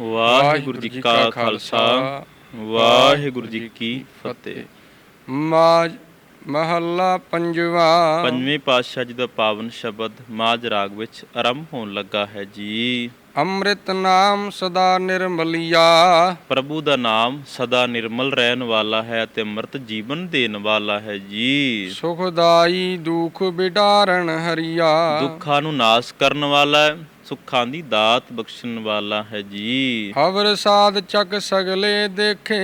ਵਾਹਿਗੁਰੂ ਜੀ ਕਾ ਖਾਲਸਾ ਵਾਹਿਗੁਰੂ ਜੀ ਕੀ ਫਤਿਹ। ਮਾਜ ਮਹੱਲਾ ਪੰਜਵਾ। ਪੰਜਵੇਂ ਪਾਤਸ਼ਾਹ ਜੀ ਦਾ ਪਾਵਨ ਸ਼ਬਦ ਮਾਝ ਰਾਗ ਵਿੱਚ ਆਰੰਭ ਹੋਣ ਲੱਗਾ ਹੈ ਜੀ। ਅੰਮ੍ਰਿਤ ਨਾਮ ਸਦਾ ਨਿਰਮਲਿਆ। ਪ੍ਰਭੂ ਦਾ ਨਾਮ ਸਦਾ ਨਿਰਮਲ ਰਹਿਣ ਵਾਲਾ ਹੈ ਅਤੇ ਅੰਮ੍ਰਿਤ ਜੀਵਨ ਦੇਣ ਵਾਲਾ ਹੈ ਜੀ। ਸੁਖਦਾਈ ਦੁਖ ਬਿਡਾਰਨ ਹਰੀਆ। ਦੁੱਖਾਂ ਨੂੰ ਨਾਸ ਕਰਨ ਵਾਲਾ ਹੈ ਸੁੱਖਾਂ ਦੀ ਦਾਤ ਬਖਸ਼ਣ ਵਾਲਾ ਹੈ ਜੀ। ਹਵਰ ਸਾਧ ਚੱਕ ਸਗਲੇ ਦੇਖੇ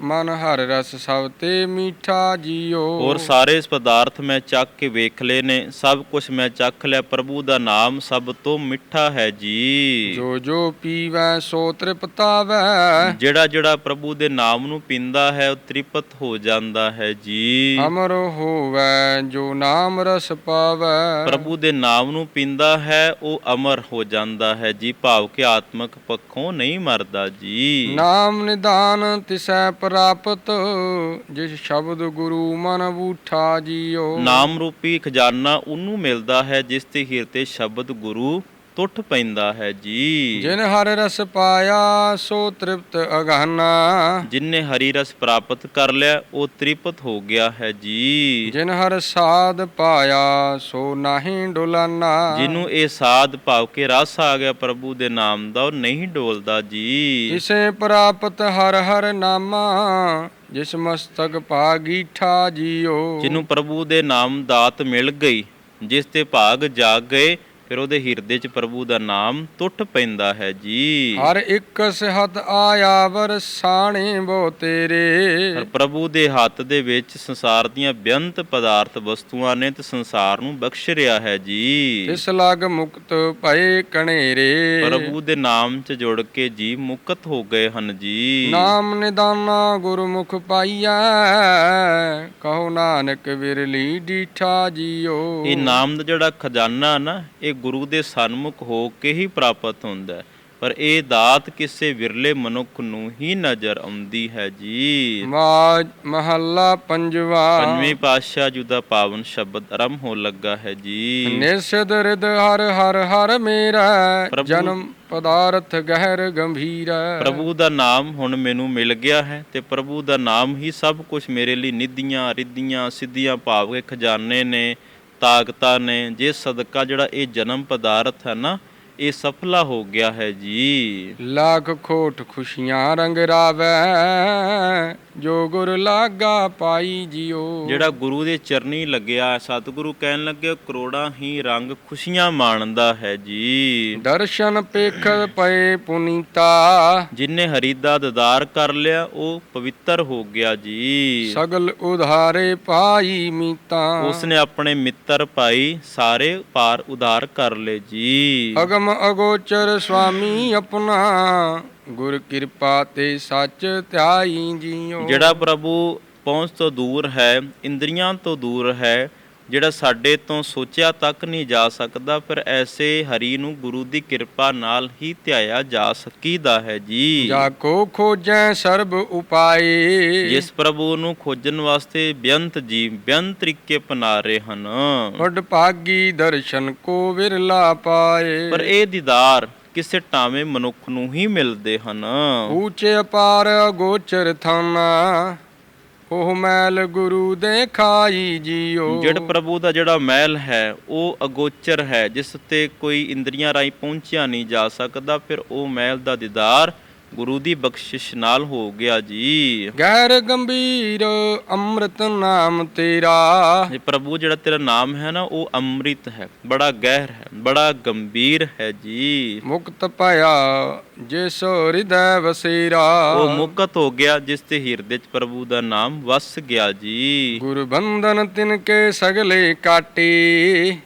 ਮਨ ਹਰ ਰਸ ਸਭ ਤੇ ਮੀਠਾ ਜੀਓ। ਹੋਰ ਸਾਰੇ ਇਸ ਪਦਾਰਥ ਮੈਂ ਚੱਕ ਕੇ ਵੇਖ ਲਏ ਨੇ ਸਭ ਕੁਝ ਮੈਂ ਚੱਖ ਲਿਆ ਪ੍ਰਭੂ ਦਾ ਨਾਮ ਸਭ ਤੋਂ ਮਿੱਠਾ ਹੈ ਜੀ। ਜੋ ਜੋ ਪੀਵੈ ਸੋ ਤ੍ਰਿਪਤਾਵੈ। ਜਿਹੜਾ ਜਿਹੜਾ ਪ੍ਰਭੂ ਦੇ ਨਾਮ ਨੂੰ ਪੀਂਦਾ ਹੈ ਉਹ ਤ੍ਰਿਪਤ ਹੋ ਜਾਂਦਾ ਹੈ ਜੀ। ਅਮਰ ਹੋਵੈ ਜੋ ਨਾਮ ਰਸ ਪਾਵੈ। ਪ੍ਰਭੂ ਦੇ ਨਾਮ ਨੂੰ ਪੀਂਦਾ ਹੈ ਉਹ ਅਮਰ ਹੋ ਜਾਂਦਾ ਹੈ ਜੀ ਭਾਵ ਕਿ ਆਤਮਿਕ ਪੱਖੋਂ ਨਹੀਂ ਮਰਦਾ ਜੀ। ਨਾਮ ਨਿਦਾਨ ਤਿਸੈ ਪ੍ਰਾਪਤ ਜਿਸ ਸ਼ਬਦ ਗੁਰੂ ਮਨ ਬੂਠਾ ਜੀਓ। ਨਾਮ ਰੂਪੀ ਖਜ਼ਾਨਾ ਉਹਨੂੰ ਮਿਲਦਾ ਹੈ ਜਿਸ ਤੇ ਹਿਰਦੇ ਸ਼ਬਦ ਗੁਰੂ ਟੁੱਟ ਪੈਂਦਾ ਹੈ ਜੀ। ਜਿਨ ਹਰ ਰਸ ਪਾਇਆ ਸੋ ਤ੍ਰਿਪਤ ਅਗਾਨਾ ਜਿਨਨੇ ਹਰੀ ਰਸ ਪ੍ਰਾਪਤ ਕਰ ਲਿਆ ਉਹ ਤ੍ਰਿਪਤ ਹੋ ਗਿਆ ਹੈ ਜੀ। ਜਿਨ ਹਰ ਸਾਧ ਪਾਇਆ ਸੋ ਨਾਹੀ ਡੁਲਾਨਾ। ਜਿਹਨੂੰ ਇਹ ਸਾਧ ਭਾਵ ਕੇ ਰਸ ਆ ਗਿਆ ਪ੍ਰਭੂ ਦੇ ਨਾਮ ਦਾ ਉਹ ਨਹੀਂ ਡੋਲਦਾ ਜੀ। ਇਸੇ ਪ੍ਰਾਪਤ ਹਰ ਹਰ ਨਾਮਾ ਜਿਸ ਮਸਤਕ ਭਾਗੀਠਾ ਜੀਓ ਜਿਹਨੂੰ ਪ੍ਰਭੂ ਦੇ ਨਾਮ ਦਾਤ ਮਿਲ ਗਈ ਜਿਸ ਤੇ ਭਾਗ ਜਾਗ ਗਏ ਫਿਰ ਉਹਦੇ ਹਿਰਦੇ 'ਚ ਪ੍ਰਭੂ ਦਾ ਨਾਮ ਟੁੱਟ ਪੈਂਦਾ ਹੈ ਜੀ। ਹਰ ਇੱਕ ਸਿਹਤ ਆਇਆ ਵਰਸਾਣੇ ਬੋ ਤੇਰੇ। ਪਰ ਪ੍ਰਭੂ ਦੇ ਹੱਥ ਦੇ ਵਿੱਚ ਸੰਸਾਰ ਦੀਆਂ ਬੇਅੰਤ ਪਦਾਰਥ ਵਸਤੂਆਂ ਨੇ ਤੇ ਸੰਸਾਰ ਨੂੰ ਬਖਸ਼ ਰਿਹਾ ਹੈ ਜੀ। ਇਸ ਲਗ ਮੁਕਤ ਭਏ ਕਣੇਰੇ। ਪ੍ਰਭੂ ਦੇ ਨਾਮ 'ਚ ਜੁੜ ਕੇ ਜੀ ਮੁਕਤ ਹੋ ਗਏ ਹਨ ਜੀ। ਨਾਮ ਨਿਦਾਨਾ ਗੁਰਮੁਖ ਪਾਈਐ ਕਹੋ ਨਾਨਕ ਵਿਰਲੀ ਡੀਠਾ ਜੀਓ। ਇਹ ਨਾਮ ਦਾ ਜਿਹੜਾ ਖਜ਼ਾਨਾ ਨਾ ਇਹ ਗੁਰੂ ਦੇ ਸਨਮੁਖ ਹੋ ਕੇ ਹੀ ਪ੍ਰਾਪਤ ਹੁੰਦਾ ਪਰ ਇਹ ਦਾਤ ਕਿਸੇ ਵਿਰਲੇ ਮਨੁੱਖ ਨੂੰ ਹੀ ਨਜ਼ਰ ਆਉਂਦੀ ਹੈ ਜੀ। ਮਹੱਲਾ ਪੰਜਵਾ। ਪੰਜਵੇਂ ਪਾਤਸ਼ਾਹ ਜੀ ਦਾ ਪਾਵਨ ਸ਼ਬਦ ਆਰੰਭ ਹੋਣ ਲੱਗਾ ਹੈ ਜੀ। ਨਿਸਦ ਰਿਦ ਹਰ ਹਰ ਹਰ ਮੇਰਾ ਜਨਮ ਪਦਾਰਥ ਗਹਿਰ ਗੰਭੀਰ। ਪ੍ਰਭੂ ਦਾ ਨਾਮ ਹੁਣ ਮੈਨੂੰ ਮਿਲ ਗਿਆ ਹੈ ਤੇ ਪ੍ਰਭੂ ਦਾ ਨਾਮ ਹੀ ਸਭ ਕੁਝ ਮੇਰੇ ਲਈ ਨਿਧੀਆਂ ਰਿੱਧੀਆਂ ਸਿੱਧੀਆਂ ਭਾਵ ਕੇ ਖਜ਼ਾਨੇ ਨੇ। ਤਾਕਤਾਂ ਨੇ ਜੇ ਸਦਕਾ ਜਿਹੜਾ ਇਹ ਜਨਮ ਪਦਾਰਥ ਹੈ ਨਾ ਇਹ ਸਫਲਾ ਹੋ ਗਿਆ ਹੈ ਜੀ। ਲੱਖ ਖੋਟ ਖੁਸ਼ੀਆਂ ਰੰਗ ਰਾਵੈ ਜੋ ਗੁਰ ਲਾਗਾ ਪਾਈ ਜਿਓ ਜਿਹੜਾ ਗੁਰੂ ਦੇ ਚਰਨੀ ਲੱਗਿਆ ਸਤਿਗੁਰੂ ਕਹਿਣ ਲੱਗੇ ਕਰੋੜਾਂ ਹੀ ਰੰਗ ਖੁਸ਼ੀਆਂ ਮਾਣਦਾ ਹੈ ਜੀ। ਦਰਸ਼ਨ ਪੇਖ ਪਏ ਪੁਨੀਤਾ। ਜਿਨੇ ਹਰੀ ਦਾ ਦੀਦਾਰ ਕਰ ਲਿਆ ਉਹ ਪਵਿੱਤਰ ਹੋ ਗਿਆ ਜੀ। ਸਗਲ ਉਧਾਰੇ ਪਾਈ ਮੀਤਾ। ਉਸਨੇ ਆਪਣੇ ਮਿੱਤਰ ਭਾਈ ਸਾਰੇ ਪਾਰ ਉਧਾਰ ਕਰ ਲਏ ਜੀ। ਅਗਮ ਅਗੋਚਰ ਸੁਆਮੀ ਆਪਣਾ, ਗੁਰ ਕਿਰਪਾ ਤੇ ਸੱਚ ਧਿਆਈ ਜਿਉ। ਜਿਹੜਾ ਪ੍ਰਭੂ ਪਹੁੰਚ ਤੋਂ ਦੂਰ ਹੈ, ਇੰਦਰੀਆਂ ਤੋਂ ਦੂਰ ਹੈ ਜਿਹੜਾ ਸਾਡੇ ਤੋਂ ਸੋਚਿਆ ਤੱਕ ਨਹੀਂ ਜਾ ਸਕਦਾ ਫਿਰ ਐਸੇ ਹਰੀ ਨੂੰ ਗੁਰੂ ਦੀ ਕਿਰਪਾ ਨਾਲ ਹੀ ਧਿਆਇਆ ਜਾ ਸਕੀਦਾ ਹੈ ਜੀ। ਜਾ ਕੋ ਖੋਜੈ ਸਰਬ ਉਪਾਏ। ਜਿਸ ਪ੍ਰਭੂ ਨੂੰ ਖੋਜਣ ਵਾਸਤੇ ਬੇਅੰਤ ਜੀ ਬੇਅੰਤ ਤਰੀਕੇ ਅਪਣਾ ਰਹੇ ਹਨ। ਵੱਡ ਭਾਗੀ ਦਰਸ਼ਨ ਕੋ ਵਿਰਲਾ ਪਾਏ। ਪਰ ਇਹ ਦੀਦਾਰ ਕਿਸੇ ਟਾਵੇਂ ਮਨੁੱਖ ਨੂੰ ਹੀ ਮਿਲਦੇ ਹਨ। ਊਚੇ ਅਪਾਰ ਗੋਚਰ ਥਾਨਾ ਉਹ ਮੈਲ ਗੁਰੂ ਦੇ ਖਾਈ ਜਿਉ ਜਿਹੜਾ ਪ੍ਰਭੂ ਦਾ ਜਿਹੜਾ ਮਹਿਲ ਹੈ, ਉਹ ਅਗੋਚਰ ਹੈ, ਜਿਸ ਤੇ ਕੋਈ ਇੰਦਰੀਆਂ ਰਾਹੀਂ ਪਹੁੰਚਿਆ ਨਹੀਂ ਜਾ ਸਕਦਾ, ਫਿਰ ਉਹ ਮਹਿਲ ਦਾ ਦੀਦਾਰ ਗੁਰੂ ਦੀ ਬਖਸ਼ਿਸ਼ ਨਾਲ ਹੋ ਗਿਆ ਜੀ। ਗੈਰ ਗੰਭੀਰ ਅੰਮ੍ਰਿਤ ਨਾਮ ਤੇਰਾ। ਇਹ ਪ੍ਰਭੂ ਜਿਹੜਾ ਤੇਰਾ ਨਾਮ ਹੈ ਨਾ ਉਹ ਅੰਮ੍ਰਿਤ ਹੈ ਬੜਾ ਗਹਿਰ ਹੈ ਬੜਾ ਗੰਭੀਰ ਹੈ ਜੀ। ਮੁਕਤ ਭਇਆ ਜਿਸ ਹਿਰਦੈ ਵਸੇਰਾ। ਉਹ ਮੁਕਤ ਹੋ ਗਿਆ ਜਿਸ ਤੇ ਹਿਰਦੇ 'ਚ ਪ੍ਰਭੂ ਦਾ ਨਾਮ ਵਸ ਗਿਆ ਜੀ। ਗੁਰ ਬੰਧਨ ਤਿਨ ਕੇ ਸਗਲੇ ਕਾਟੇ।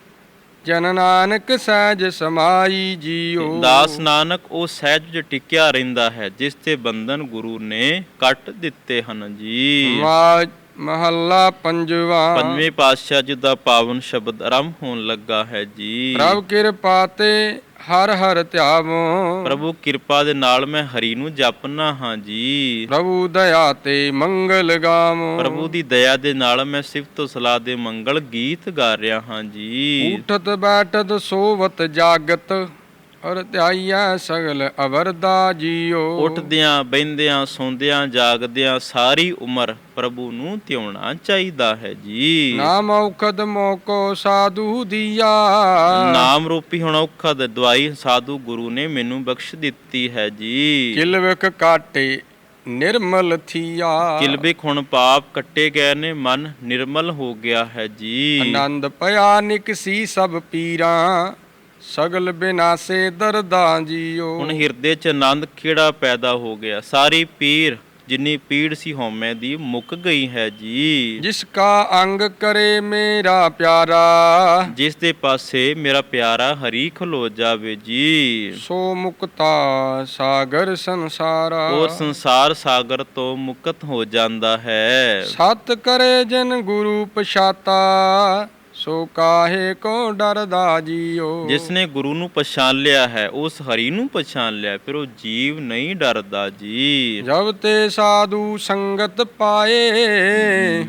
ਜਨ ਨਾਨਕ ਸਹਿਜ ਸਮਾਈ ਜਿਉ ਦਾਸ ਨਾਨਕ ਉਹ ਸਹਿਜ ਵਿੱਚ ਟਿਕਿਆ ਰਹਿੰਦਾ ਹੈ ਜਿਸ ਤੇ ਬੰਧਨ ਗੁਰੂ ਨੇ ਕੱਟ ਦਿੱਤੇ ਹਨ ਜੀ। ਮਾਜ ਮਹੱਲਾ ਪੰਜਵਾ। ਪੰਜਵੇਂ ਪਾਤਸ਼ਾਹ ਜੀ ਦਾ ਪਾਵਨ ਸ਼ਬਦ ਆਰੰਭ ਹੋਣ ਲੱਗਾ ਹੈ ਜੀ। ਪ੍ਰਭ ਕਿਰਪਾ ਤੇ ਹਰ ਹਰ ਧਿਆਵੋ। ਪ੍ਰਭੂ ਕਿਰਪਾ ਦੇ ਨਾਲ ਮੈਂ ਹਰੀ ਨੂੰ ਜਪਨਾ ਹਾਂ ਜੀ। ਪ੍ਰਭੂ ਦਇਆ ਤੇ ਮੰਗਲ ਗਾਵੋ। ਪ੍ਰਭੂ ਦੀ ਦਇਆ ਦੇ ਨਾਲ ਮੈਂ ਸਿਫਤ ਸਲਾਹ ਦੇ ਮੰਗਲ ਗੀਤ ਗਾ ਰਿਹਾ ਹਾਂ ਜੀ। ਉਠਤ ਬੈਠਤ ਸੋਵਤ ਜਾਗਤ। ਧਿਆਈਐ ਸਗਲ ਅਵਰਦਾ ਜੀਓ। ਉੱਠਦਿਆਂ ਬਹਿੰਦਿਆਂ ਸੌਂਦਿਆਂ ਜਾਗਦਿਆਂ ਸਾਰੀ ਉਮਰ ਪ੍ਰਭੂ ਨੂੰ ਧਿਆਉਣਾ ਚਾਹੀਦਾ ਹੈ ਜੀ। ਨਾਮ ਔਖਦ ਮੋਕੋ ਸਾਧੂ ਦੀਆ। ਨਾਮ ਰੂਪੀ ਹੁਣ ਔਖਾ ਦੀ ਦਵਾਈ ਸਾਧੂ ਗੁਰੂ ਨੇ ਮੈਨੂੰ ਬਖਸ਼ ਦਿੱਤੀ ਹੈ ਜੀ। ਕਿਲਵਕ ਕਾਟੇ ਨਿਰਮਲ ਥੀਆ। ਕਿਲਬਿਕ ਹੁਣ ਪਾਪ ਕੱਟੇ ਗਏ ਨੇ ਮਨ ਨਿਰਮਲ ਹੋ ਗਿਆ ਹੈ ਜੀ। ਆਨੰਦ ਪਿਆ ਨਿਕਸੀ ਸਭ ਪੀਰਾਂ। ਸਗਲ ਬਿਨਾਸੇ ਦਰਦਾਂ ਜੀਓ। ਹੁਣ ਹਿਰਦੇ 'ਚ ਆਨੰਦ ਕਿਹੜਾ ਪੈਦਾ ਹੋ ਗਿਆ? ਸਾਰੀ ਪੀਰ ਜਿੰਨੀ ਪੀੜ ਸੀ ਹਉਮੈ ਦੀ ਮੁੱਕ ਗਈ ਹੈ ਜੀ। ਜਿਸ ਕਾ ਅੰਗ ਕਰੇ ਮੇਰਾ ਪਿਆਰਾ। ਜਿਸ ਦੇ ਪਾਸੇ ਮੇਰਾ ਪਿਆਰਾ ਹਰੀ ਖਲੋ ਜਾਵੇ ਜੀ। ਸੋ ਮੁਕਤਾ ਸਾਗਰ ਸੰਸਾਰਾ। ਉਹ ਸੰਸਾਰ ਸਾਗਰ ਤੋਂ ਮੁਕਤ ਹੋ ਜਾਂਦਾ ਹੈ। ਸਤ ਕਰੇ ਜਨ ਗੁਰੂ ਪਛਾਤਾ। ਸੋ ਕਾਹੇ ਕੋ ਡਰਦਾ ਜੀਓ? ਜਿਸ ਨੇ ਗੁਰੂ ਨੂੰ ਪਛਾਣ ਲਿਆ ਹੈ ਉਸ ਹਰੀ ਨੂੰ ਪਛਾਣ ਲਿਆ ਫਿਰ ਉਹ ਜੀਵ ਨਹੀਂ ਡਰਦਾ ਜੀ। ਜਬ ਤੇ ਸਾਧੂ ਸੰਗਤ ਪਾਏ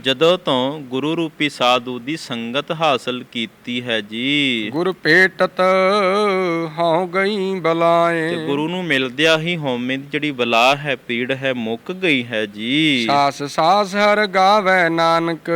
ਜਦੋਂ ਤੋਂ ਗੁਰੂ ਰੂਪੀ ਸਾਧੂ ਦੀ ਸੰਗਤ ਹਾਸਲ ਕੀਤੀ ਹੈ ਜੀ। ਗੁਰ ਭੇਟਤ ਹਉ ਗਈ ਬਲਾਏ। ਤੇ ਗੁਰੂ ਨੂੰ ਮਿਲਦਿਆਂ ਹੀ ਹਉਮੈ ਦੀ ਜਿਹੜੀ ਬਲਾ ਹੈ ਪੀੜ ਹੈ ਮੁੱਕ ਗਈ ਹੈ ਜੀ। ਸਾਸ ਸਾਸ ਹਰ ਗਾਵੇ ਨਾਨਕ